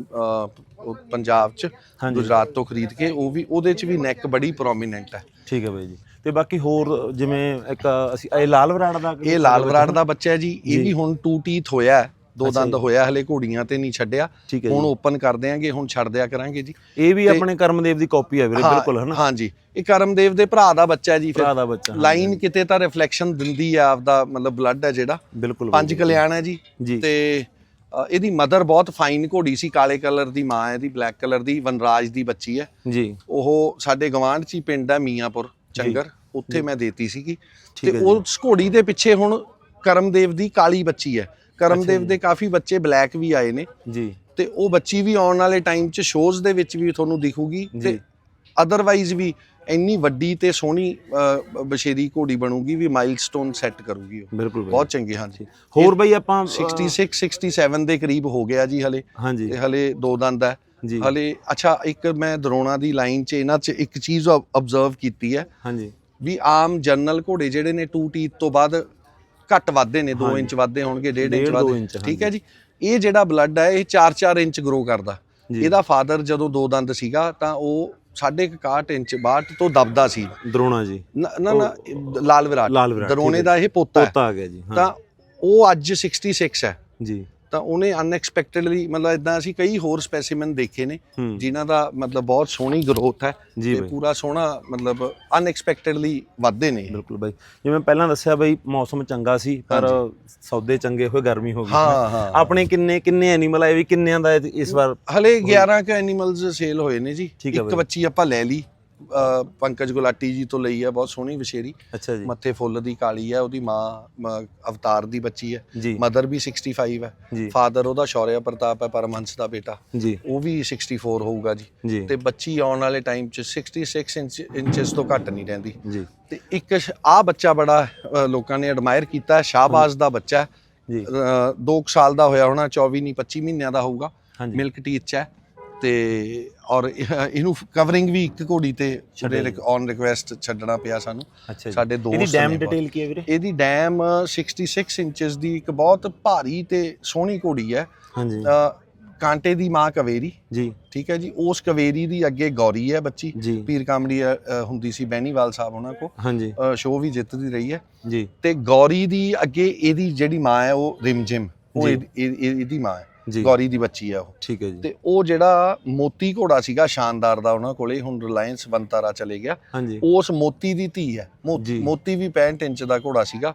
A: ਪੰਜਾਬ 'ਚ। ਗੁਜਰਾਤ ਤੋਂ ਖਰੀਦ ਕੇ ਉਹ ਵੀ ਉਹਦੇ 'ਚ ਵੀ ਨੈਕ ਬੜੀ ਪ੍ਰੋਮੀਨੈਂਟ ਹੈ
B: ਠੀਕ ਹੈ ਬਾਈ ਜੀ ਤੇ ਬਾਕੀ ਹੋਰ ਜਿਵੇਂ ਇੱਕ ਅਸੀਂ ਇਹ ਲਾਲ ਬਰਾੜ ਦਾ
A: ਇਹ ਲਾਲ ਬਰਾੜ ਦਾ ਬੱਚਾ ਹੈ ਜੀ ਇਹ। ਵੀ ਹੁਣ ਟੂ ਟੀਥ ਹੋਇਆ ਹੈ, ਦੋ ਦੰਦ। ਹੋਇਆ ਹਲੇ ਘੋੜੀਆਂ ਤੇ ਨਹੀਂ ਛੱਡਿਆ। ਹੁਣ ਓਪਨ ਕਰ ਦਿਆਂਗੇ ਹੁਣ ਛੱਡ ਦਿਆ ਕਰਾਂਗੇ ਜੀ।
B: ਇਹ ਵੀ ਆਪਣੇ ਕਰਮਦੇਵ ਦੀ ਕਾਪੀ ਹੈ ਵੀਰੇ ਬਿਲਕੁਲ ਹਨਾ?
A: ਹਾਂਜੀ ਇਹ ਕਰਮਦੇਵ ਦੇ ਭਰਾ ਦਾ ਬੱਚਾ ਹੈ ਜੀ
B: ਭਰਾ ਦਾ ਬੱਚਾ
A: ਲਾਈਨ ਕਿਤੇ ਤਾਂ ਰਿਫਲੈਕਸ਼ਨ ਦਿੰਦੀ ਆ ਆਪਦਾ ਮਤਲਬ ਬਲੱਡ ਹੈ ਜਿਹੜਾ।
B: ਬਿਲਕੁਲ
A: ਪੰਜ। ਕਲਿਆਣ ਹੈ ਜੀ। ਤੇ ਇਹਦੀ ਮਦਰ ਬਹੁਤ ਫਾਈਨ ਘੋੜੀ ਸੀ ਕਾਲੇ ਕਲਰ ਦੀ ਮਾਂ ਹੈ ਇਹਦੀ ਬਲੈਕ ਕਲਰ ਦੀ ਵਨਰਾਜ ਦੀ ਬੱਚੀ ਹੈ।
B: ਜੀ।
A: ਉਹ ਸਾਡੇ ਗਵਾਂਢ ਚ ਹੀ ਪਿੰਡ ਹੈ ਮੀਆਂਪੁਰ ਚੰਗਰ। ਉੱਥੇ ਮੈਂ ਦੇਤੀ ਸੀਗੀ। ਤੇ। ਉਸ ਘੋੜੀ ਦੇ ਪਿੱਛੇ ਹੁਣ ਕਰਮਦੇਵ ਦੀ ਕਾਲੀ ਬੱਚੀ ਹੈ। ਕਰਮਦੇਵ। ਦੇ ਕਾਫੀ ਬੱਚੇ ਬਲੈਕ ਵੀ ਆਏ ਨੇ।
B: ਜੀ।
A: ਤੇ ਉਹ ਬੱਚੀ ਵੀ ਆਉਣ ਵਾਲੇ ਟਾਈਮ 'ਚ ਸ਼ੋਜ਼ ਦੇ ਵਿੱਚ ਵੀ ਤੁਹਾਨੂੰ ਦਿਖੂਗੀ ਤੇ ਅਦਰਵਾਈਜ਼ ਵੀ ਇੰਨੀ ਵੱਡੀ ਤੇ ਸੋਹਣੀ ਬਸ਼ੇਰੀ ਘੋੜੀ ਬਣੂਗੀ ਵੀ ਮਾਈਲਸਟੋਨ ਸੈੱਟ ਕਰੂਗੀ ਉਹ।
B: ਬਿਲਕੁਲ।
A: ਬਹੁਤ ਚੰਗੇ ਹਾਂਜੀ।
B: ਹੋਰ ਬਈ ਆਪਾਂ ਅ,
A: 66 67 ਦੇ ਕਰੀਬ ਹੋ ਗਿਆ ਜੀ ਹਲੇ। ਤੇ ਹਲੇ ਦੋ ਦੰਦ ਹੈ ਹਲੇ ਅੱਛਾ ਇੱਕ ਮੈਂ ਦਰੋਣਾ ਦੀ ਲਾਈਨ 'ਚ ਇਹਨਾਂ 'ਚ ਇੱਕ ਚੀਜ਼ ਆਬਜ਼ਰਵ ਕੀਤੀ ਹੈ।
B: ਹਾਂਜੀ।
A: ਵੀ ਆਮ ਜਨਰਲ ਘੋੜੇ ਜਿਹੜੇ ਨੇ 2 ਟੀਥ ਤੋਂ ਬਾਅਦ ਘੱਟ ਵੱਧਦੇ ਨੇ 2
B: ਹਾਂਜੀ।
A: ਇੰਚ ਵੱਧਦੇ ਹੋਣਗੇ 1.5
B: ਡੇਢ,
A: ਇੰਚ
B: ਇੰਚ,
A: ਠੀਕ ਹੈ ਜੀ? ਇਹ ਜਿਹੜਾ ਬਲੱਡ ਹੈ ਇਹ 4-4 ਇੰਚ ਗਰੋ ਕਰਦਾ। ਇਹਦਾ ਫਾਦਰ ਜਦੋਂ ਦੋ ਦੰਦ ਸੀਗਾ ਤਾਂ ਉਹ ਸਾਢੇ ਕੁ 61 ਇੰਚ 62 ਤੋਂ ਦਬਦਾ ਸੀ।
B: ਦਰੋਣਾ ਜੀ।
A: ਨਾ ਨਾ ਲਾਲ ਵਿਰਾਟ। ਦਰੋਣੇ ਦਾ ਇਹ ਪੋਤਾ ਹੈ।
B: ਪੋਤਾ ਆ ਗਿਆ ਜੀ
A: ਤਾਂ ਉਹ ਅੱਜ 66 ਹੈ।
B: ਜੀ।
A: ਤਾਂ ਉਹਨੇ ਅਨਐਕਸਪੈਕਟਡਲੀ ਮਤਲਬ ਇਦਾਂ ਅਸੀਂ ਕਈ ਹੋਰ ਸਪੈਸੀਮਨ ਦੇਖੇ ਨੇ ਜਿਨ੍ਹਾਂ ਦਾ ਮਤਲਬ ਬਹੁਤ ਸੋਹਣੀ ਗਰੋਥ ਹੈ ਤੇ ਪੂਰਾ ਸੋਹਣਾ ਮਤਲਬ ਅਨਐਕਸਪੈਕਟਡਲੀ ਵੱਧਦੇ ਨੇ।
B: ਬਿਲਕੁਲ ਬਾਈ। ਜਿਵੇਂ ਪਹਿਲਾਂ ਦੱਸਿਆ ਬਾਈ ਮੌਸਮ ਚੰਗਾ ਸੀ ਪਰ ਸੌਦੇ ਚੰਗੇ ਹੋਏ ਗਰਮੀ ਹੋ ਗਈ।
A: ਹਾਂ ਹਾਂ।
B: ਆਪਣੇ ਕਿੰਨੇ ਕਿੰਨੇ ਐਨੀਮਲ ਆਏ ਵੀ ਕਿੰਨਿਆਂ ਦਾ ਇਸ ਵਾਰ?
A: ਹਲੇ 11 ਕ ਐਨੀਮਲਸ ਸੇਲ ਹੋਏ ਨੇ ਜੀ। ਇੱਕ। ਬੱਚੀ ਆਪਾਂ ਲੈ ਲਈ। ਪੰਕਜ ਗੁਲਾਟੀ ਜੀ ਤੋਂ ਲਈ ਹੈ ਬਹੁਤ ਸੋਹਣੀ ਵਿਸ਼ੇਰੀ
B: ਅੱਛਾ ਜੀ।
A: ਮੱਥੇ ਫੁੱਲ ਦੀ ਕਾਲੀ ਹੈ ਉਹਦੀ ਮਾਂ ਮ- ਅਵਤਾਰ ਦੀ ਬੱਚੀ ਹੈ।
B: ਜੀ।
A: ਮਦਰ ਵੀ 65 ਹੈ।
B: ਜੀ।
A: ਫਾਦਰ ਉਹਦਾ ਸ਼ੌਰਿਆ ਪ੍ਰਤਾਪ ਹੈ ਪਰਮਹੰਸ ਦਾ ਬੇਟਾ।
B: ਜੀ।
A: ਉਹ ਵੀ 64 ਹੋਊਗਾ ਜੀ।
B: ਜੀ।
A: ਤੇ ਬੱਚੀ ਆਉਣ ਵਾਲੇ ਟਾਈਮ ਚ 66 ਇੰਚ ਇੰਚਸ ਤੋਂ ਘੱਟ ਨਹੀਂ ਰਹਿੰਦੀ।
B: ਜੀ।
A: ਤੇ ਇੱਕ ਆ ਬੱਚਾ ਬੜਾ ਅ, ਲੋਕਾਂ ਨੇ ਐਡਮਾਇਰ ਕੀਤਾ ਹੈ ਸ਼ਾਹਬਾਜ਼ ਦਾ ਬੱਚਾ ਹੈ।
B: ਜੀ।
A: 2 ਸਾਲ ਦਾ ਹੋਇਆ ਹੋਣਾ 24 ਨਹੀਂ 25 ਮਹੀਨਿਆਂ ਦਾ ਹੋਊਗਾ।
B: ਹਾਂਜੀ।
A: ਮਿਲਕ ਟੀਥ ਚ ਹੈ। ਤੇ ਔਰ ਇਹ- ਇਹਨੂੰ ਕਵਰਿੰਗ ਵੀ ਇੱਕ ਘੋੜੀ ਤੇ
B: ਛੱਡਿਆ ਜੀ।
A: ਔਨ ਰਿਕੁਐਸਟ ਛੱਡਣਾ ਪਿਆ ਸਾਨੂੰ। ਸਾਡੇ ਦੋਸਤ
B: ਇਹਦੀ ਡੈਮ। ਡਿਟੇਲ ਕੀ ਹੈ ਵੀਰੇ?
A: ਇਹਦੀ ਡੈਮ 66 ਇੰਚਸ ਦੀ ਇੱਕ ਬਹੁਤ ਭਾਰੀ ਤੇ ਸੋਹਣੀ ਘੋੜੀ ਹੈ।
B: ਹਾਂਜੀ।
A: ਕਾਂਟੇ ਦੀ ਮਾਂ ਕਵੇਰੀ।
B: ਜੀ।
A: ਠੀਕ ਹੈ ਜੀ? ਉਸ ਕਵੇਰੀ ਦੀ ਅੱਗੇ ਗੌਰੀ ਹੈ ਬੱਚੀ। ਪੀਰ ਕਾਮੜੀ ਹੁੰਦੀ ਸੀ ਬੈਨੀਵਾਲ ਸਾਹਿਬ ਉਹਨਾਂ ਕੋ
B: ਹਾਂਜੀ।
A: ਸ਼ੋਅ ਵੀ ਜਿੱਤਦੀ ਰਹੀ ਹੈ।
B: ਜੀ।
A: ਤੇ ਗੌਰੀ ਦੀ ਅੱਗੇ ਇਹਦੀ ਜਿਹੜੀ ਮਾਂ ਹੈ ਉਹ ਰਿਮਜਿਮ ਉਹ। ਇਹਦੀ- ਇਹ- ਇਹ- ਇਹਦੀ ਮਾਂ ਹੈ। ਗੌਰੀ ਦੀ ਬੱਚੀ ਹੈ ਉਹ।
B: ਠੀਕ ਹੈ ਜੀ।
A: ਤੇ ਉਹ ਜਿਹੜਾ ਮੋਤੀ ਘੋੜਾ ਸੀਗਾ ਸ਼ਾਨਦਾਰ ਦਾ ਉਹਨਾਂ ਕੋਲੇ ਹੁਣ ਰਿਲਾਇੰਸ ਬੰਤਾਰਾ ਚਲੇ ਗਿਆ। ਉਸ ਮੋਤੀ ਦੀ ਧੀ ਹੈ। ਮੋਤੀ ਵੀ 65 ਇੰਚ ਦਾ ਘੋੜਾ ਸੀਗਾ।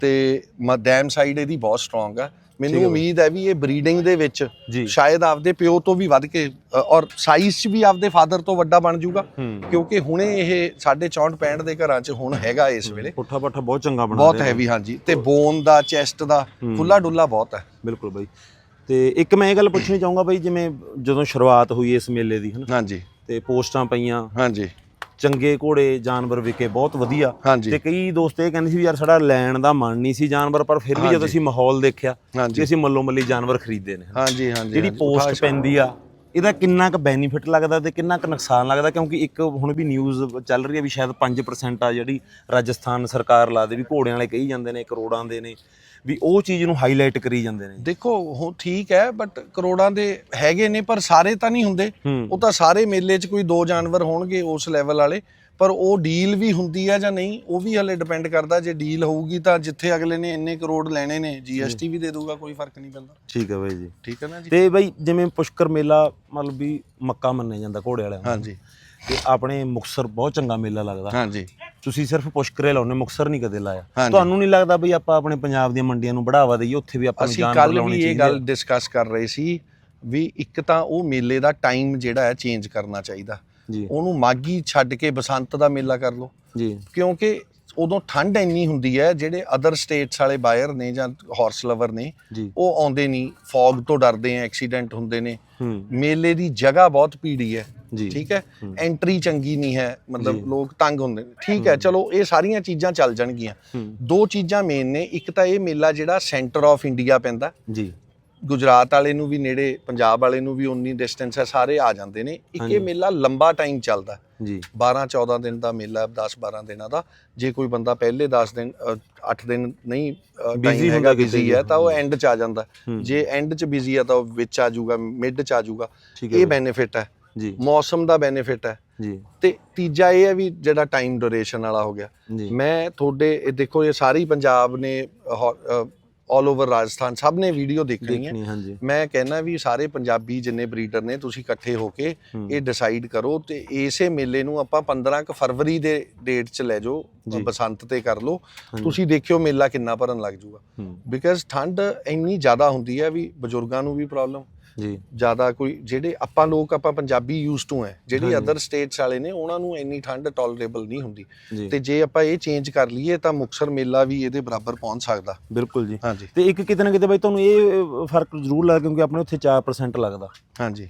A: ਤੇ ਮ- ਡੈਮ ਸਾਈਡ ਇਹਦੀ ਬਹੁਤ ਸਟਰੋਂਗ
B: ਠੀਕ
A: ਮੈਨੂੰ ਉਮੀਦ ਹੈ ਵੀ ਇਹ ਬਰੀਡਿੰਗ ਦੇ ਵਿੱਚ ਸ਼ਾਇਦ ਆਪਦੇ ਪਿਓ ਤੋਂ ਵੀ ਵੱਧ ਕੇ ਔਰ ਸਾਈਜ਼ 'ਚ ਵੀ ਆਪਦੇ ਫਾਦਰ ਤੋਂ ਵੱਡਾ ਬਣ ਜਾਊਗਾ। ਕਿਉਂਕਿ ਹੁਣੇ ਇਹ 64 65 ਦੇ ਘਰਾਂ 'ਚ ਹੁਣ ਹੈਗਾ ਇਸ ਵੇਲੇ।
B: ਪੁੱਠਾ ਪੱਠਾ ਬਹੁਤ ਚੰਗਾ ਬਣਾ
A: ਬਹੁਤ। ਹੈਵੀ ਹਾਂਜੀ। ਤੇ ਬੋਨ ਦਾ ਚੈਸਟ ਦਾ। ਖੁੱਲਾ ਡੁੱਲਾ ਬਹੁਤ ਹੈ।
B: ਬਿਲਕੁਲ ਬਾਈ। ਤੇ ਇੱਕ ਮੈਂ ਇਹ ਗੱਲ ਪੁੱਛਣੀ ਚਾਹੂੰਗਾ ਬਾਈ ਜਿਵੇਂ ਜਦੋਂ ਸ਼ੁਰੂਆਤ ਹੋਈ ਇਸ ਮੇਲੇ ਦੀ ਹਨਾ?
A: ਹਾਂਜੀ।
B: ਤੇ ਪੋਸਟਾਂ ਪਈਆਂ।
A: ਹਾਂਜੀ।
B: ਚੰਗੇ ਘੋੜੇ ਜਾਨਵਰ ਵਿਕੇ ਬਹੁਤ ਵਧੀਆ। ਤੇ ਕਈ ਦੋਸਤ ਇਹ ਕਹਿੰਦੇ ਸੀ ਵੀ ਯਾਰ ਸਾਡਾ ਲੈਣ ਦਾ ਮਨ ਨਹੀਂ ਸੀ ਜਾਨਵਰ ਪਰ ਫਿਰ ਵੀ ਜਦੋਂ। ਅਸੀਂ ਮਾਹੌਲ ਦੇਖਿਆ
A: ਹਾਂਜੀ।
B: ਅਸੀਂ ਮੱਲੋ ਮੱਲੀ ਜਾਨਵਰ ਖਰੀਦੇ ਨੇ
A: ਹਾਂਜੀ ਹਾਂਜੀ
B: ਜਿਹੜੀ। ਪੋਸਟ ਪੈਂਦੀ ਆ ਇਹਦਾ ਕਿੰਨਾ ਕੁ ਬੈਨੀਫਿਟ ਲੱਗਦਾ ਤੇ ਕਿੰਨਾ ਕੁ ਨੁਕਸਾਨ ਲੱਗਦਾ? ਕਿਉਂਕਿ ਇੱਕ ਹੁਣ ਵੀ ਨਿਊਜ਼ ਚੱਲ ਰਹੀ ਹੈ ਵੀ ਸ਼ਾਇਦ 5% ਆ ਜਿਹੜੀ ਰਾਜਸਥਾਨ ਸਰਕਾਰ ਲਾ ਦੇ ਵੀ ਘੋੜਿਆਂ ਵਾਲੇ ਕਹੀ ਜਾਂਦੇ ਨੇ ਕਰੋੜਾਂ ਦੇ ਨੇ ਵੀ ਉਹ ਚੀਜ਼ ਨੂੰ ਹਾਈਲਾਈਟ ਕਰੀ ਜਾਂਦੇ ਨੇ।
A: ਦੇਖੋ ਉਹ ਠੀਕ ਹੈ ਬਟ ਕਰੋੜਾਂ ਦੇ ਹੈਗੇ ਨੇ ਪਰ ਸਾਰੇ ਤਾਂ ਨਹੀਂ ਹੁੰਦੇ। ਉਹ ਤਾਂ ਸਾਰੇ ਮੇਲੇ 'ਚ ਕੋਈ ਦੋ ਜਾਨਵਰ ਹੋਣਗੇ ਉਸ ਲੈਵਲ ਵਾਲੇ। ਪਰ ਉਹ ਡੀਲ ਵੀ ਹੁੰਦੀ ਹੈ ਜਾਂ ਨਹੀਂ ਉਹ ਵੀ ਹਲੇ ਡਿਪੈਂਡ ਕਰਦਾ ਜੇ ਡੀਲ ਹੋਊਗੀ ਤਾਂ ਜਿੱਥੇ ਅਗਲੇ ਨੇ ਇੰਨੇ ਕਰੋੜ ਲੈਣੇ ਨੇ ਜੀਐਸਟੀ ਵੀ ਦੇ ਦੂਗਾ ਕੋਈ ਫ਼ਰਕ ਨਹੀਂ ਪੈਂਦਾ।
B: ਠੀਕ ਹੈ ਬਾਈ ਜੀ।
A: ਠੀਕ ਹੈ ਨਾ ਜੀ?
B: ਤੇ ਬਾਈ ਜਿਵੇਂ ਪੁਸ਼ਕਰ ਮੇਲਾ ਮਤਲਬ ਵੀ ਮੱਕਾ ਮੰਨਿਆ ਜਾਂਦਾ ਘੋੜੇ ਵਾਲਿਆਂ ਦਾ
A: ਹਾਂਜੀ।
B: ਤੇ ਆਪਣੇ ਮੁਕਸਰ ਬਹੁਤ ਚੰਗਾ ਮੇਲਾ ਲੱਗਦਾ।
A: ਹਾਂਜੀ।
B: ਤੁਸੀਂ ਸਿਰਫ ਪੁਸ਼ਕਰੇ ਲਾਉਨੇ ਮੁਕਸਰ ਨਹੀਂ ਕਦੇ ਲਾਇਆ। ਤੁਹਾਨੂੰ ਨਹੀਂ ਲੱਗਦਾ ਬਈ ਆਪਾਂ ਆਪਣੇ ਪੰਜਾਬ ਦੀਆਂ ਮੰਡੀਆਂ ਨੂੰ ਬੜਾਵਾ ਦਈਏ ਉੱਥੇ ਵੀ ਆਪਾਂ ਨੂੰ
A: ਅਸੀਂ
B: ਜਾਨਵਰ
A: ਕੱਲ
B: ਲਾਉਣੇ
A: ਵੀ ਇਹ
B: ਚਾਹੀਦੇ
A: ਗੱਲ
B: ਆ?
A: ਡਿਸਕਸ ਕਰ ਰਹੇ ਸੀ ਵੀ ਇੱਕ ਤਾਂ ਉਹ ਮੇਲੇ ਦਾ ਟਾਈਮ ਜਿਹੜਾ ਹੈ ਚੇਂਜ ਕਰਨਾ ਚਾਹੀਦਾ। ਉਹਨੂੰ ਮਾਗੀ ਛੱਡ ਕੇ ਬਸੰਤ ਦਾ ਮੇਲਾ ਕਰ ਲਓ।
B: ਜੀ।
A: ਕਿਉਂਕਿ ਉਦੋਂ ਠੰਡ ਇੰਨੀ ਹੁੰਦੀ ਹੈ ਜਿਹੜੇ ਅਦਰ ਸਟੇਟਸ ਵਾਲੇ ਬਾਇਰ ਨੇ ਜਾਂ ਹਾਰਸ ਲਵਰ ਨੇ ਉਹ ਆਉਂਦੇ ਨਹੀਂ ਫੌਗ ਤੋਂ ਡਰਦੇ ਆ ਐਕਸੀਡੈਂਟ ਹੁੰਦੇ ਨੇ। ਮੇਲੇ ਦੀ ਜਗ੍ਹਾ ਬਹੁਤ ਭੀੜੀ ਹੈ ਠੀਕ ਹੈ। ਐਂਟਰੀ ਚੰਗੀ ਨਹੀਂ ਹੈ। ਮਤਲਬ ਲੋਕ ਤੰਗ ਹੁੰਦੇ ਨੇ। ਠੀਕ ਹੈ। ਚਲੋ ਇਹ ਸਾਰੀਆਂ ਚੀਜ਼ਾਂ ਚੱਲ ਜਾਣਗੀਆਂ। ਦੋ ਚੀਜ਼ਾਂ ਮੇਨ ਨੇ ਇੱਕ ਤਾਂ ਇਹ ਮੇਲਾ ਜਿਹੜਾ ਸੈਂਟਰ ਆਫ ਇੰਡੀਆ ਪੈਂਦਾ।
B: ਜੀ।
A: ਗੁਜਰਾਤ ਵਾਲੇ ਨੂੰ ਵੀ ਨੇੜੇ ਪੰਜਾਬ ਵਾਲੇ ਨੂੰ ਵੀ ਉਨੀ ਡਿਸਟੈਂਸ ਹੈ ਸਾਰੇ ਆ ਜਾਂਦੇ ਨੇ। ਇੱਕ। ਇਹ ਮੇਲਾ ਲੰਬਾ ਟਾਈਮ ਚੱਲਦਾ।
B: ਜੀ।
A: 12 14 ਦਿਨ ਦਾ ਮੇਲਾ ਹੈ 10 12 ਦਿਨਾਂ ਦਾ। ਜੇ ਕੋਈ ਬੰਦਾ ਪਹਿਲੇ 10 ਦਿਨ 8 ਦਿਨ ਨਹੀਂ ਬਿਜ਼ੀ
B: ਹੁੰਦਾ
A: ਹੈਗਾ ਬਿਜ਼ੀ। ਹੈ ਤਾਂ ਉਹ ਐਂਡ ਚ ਆ ਜਾਂਦਾ। ਜੇ ਐਂਡ ਚ ਬਿਜ਼ੀ ਹੈ ਤਾਂ ਉਹ ਵਿੱਚ ਆ ਜਾਊਗਾ ਮਿਡ ਚ ਆ ਜਾਊਗਾ। ਇਹ। ਬੈਨੀਫਿਟ ਹੈ।
B: ਜੀ।
A: ਮੌਸਮ ਦਾ ਬੈਨੀਫਿਟ ਹੈ।
B: ਜੀ।
A: ਤੇ ਤੀਜਾ ਇਹ ਹੈ ਵੀ ਜਿਹੜਾ ਟਾਈਮ ਡਿਊਰੇਸ਼ਨ ਵਾਲਾ ਹੋ ਗਿਆ। ਮੈਂ ਤੁਹਾਡੇ ਇਹ ਦੇਖੋ ਇਹ ਸਾਰੀ ਪੰਜਾਬ ਨੇ ਆਲ ਓਵਰ ਰਾਜਸਥਾਨ ਸਭ ਨੇ ਵੀਡੀਓ ਦੇਖਣੀ ਹੈ। ਮੈਂ ਕਹਿੰਦਾ ਵੀ ਸਾਰੇ ਪੰਜਾਬੀ ਜਿੰਨੇ ਬਰੀਡਰ ਨੇ ਤੁਸੀਂ ਇਕੱਠੇ ਹੋ ਕੇ ਇਹ ਡਿਸਾਈਡ ਕਰੋ ਤੇ ਇਸੇ ਮੇਲੇ ਨੂੰ ਆਪਾਂ 15 ਕੁ ਫਰਵਰੀ ਦੇ ਡੇਟ 'ਚ ਲੈ ਜਾਓ। ਬਸੰਤ ਤੇ ਕਰ ਲਓ। ਤੁਸੀਂ ਦੇਖਿਓ ਮੇਲਾ ਕਿੰਨਾ ਭਰਨ ਲੱਗ ਜਾਊਗਾ ਬਿਕਾਜ਼ ਠੰਡ ਇੰਨੀ ਜ਼ਿਆਦਾ ਹੁੰਦੀ ਹੈ ਵੀ ਬਜ਼ੁਰਗਾਂ ਨੂੰ ਵੀ ਪ੍ਰੋਬਲਮ
B: ਜੀ।
A: ਜ਼ਿਆਦਾ ਕੋਈ ਜਿਹੜੇ ਆਪਾਂ ਲੋਕ ਆਪਾਂ ਪੰਜਾਬੀ ਯੂਜ਼ ਟੂ ਹੈ ਜਿਹੜੀ। ਅਦਰ ਸਟੇਟਸ ਵਾਲੇ ਨੇ ਉਹਨਾਂ ਨੂੰ ਇੰਨੀ ਠੰਡ ਟੋਲਰੇਬਲ ਨਹੀਂ ਹੁੰਦੀ। ਤੇ ਜੇ ਆਪਾਂ ਇਹ ਚੇਂਜ ਕਰ ਲਈਏ ਤਾਂ ਮੁਕਸਰ ਮੇਲਾ ਵੀ ਇਹਦੇ ਬਰਾਬਰ ਪਹੁੰਚ ਸਕਦਾ।
B: ਬਿਲਕੁਲ ਜੀ।
A: ਹਾਂਜੀ।
B: ਤੇ ਇੱਕ ਕਿਤੇ ਨਾ ਕਿਤੇ ਬਾਈ ਤੁਹਾਨੂੰ ਇਹ ਫ਼ਰਕ ਜ਼ਰੂਰ ਲੱਗਦਾ ਕਿਉਂਕਿ ਆਪਣੇ ਉੱਥੇ 4% ਲੱਗਦਾ।
A: ਹਾਂਜੀ।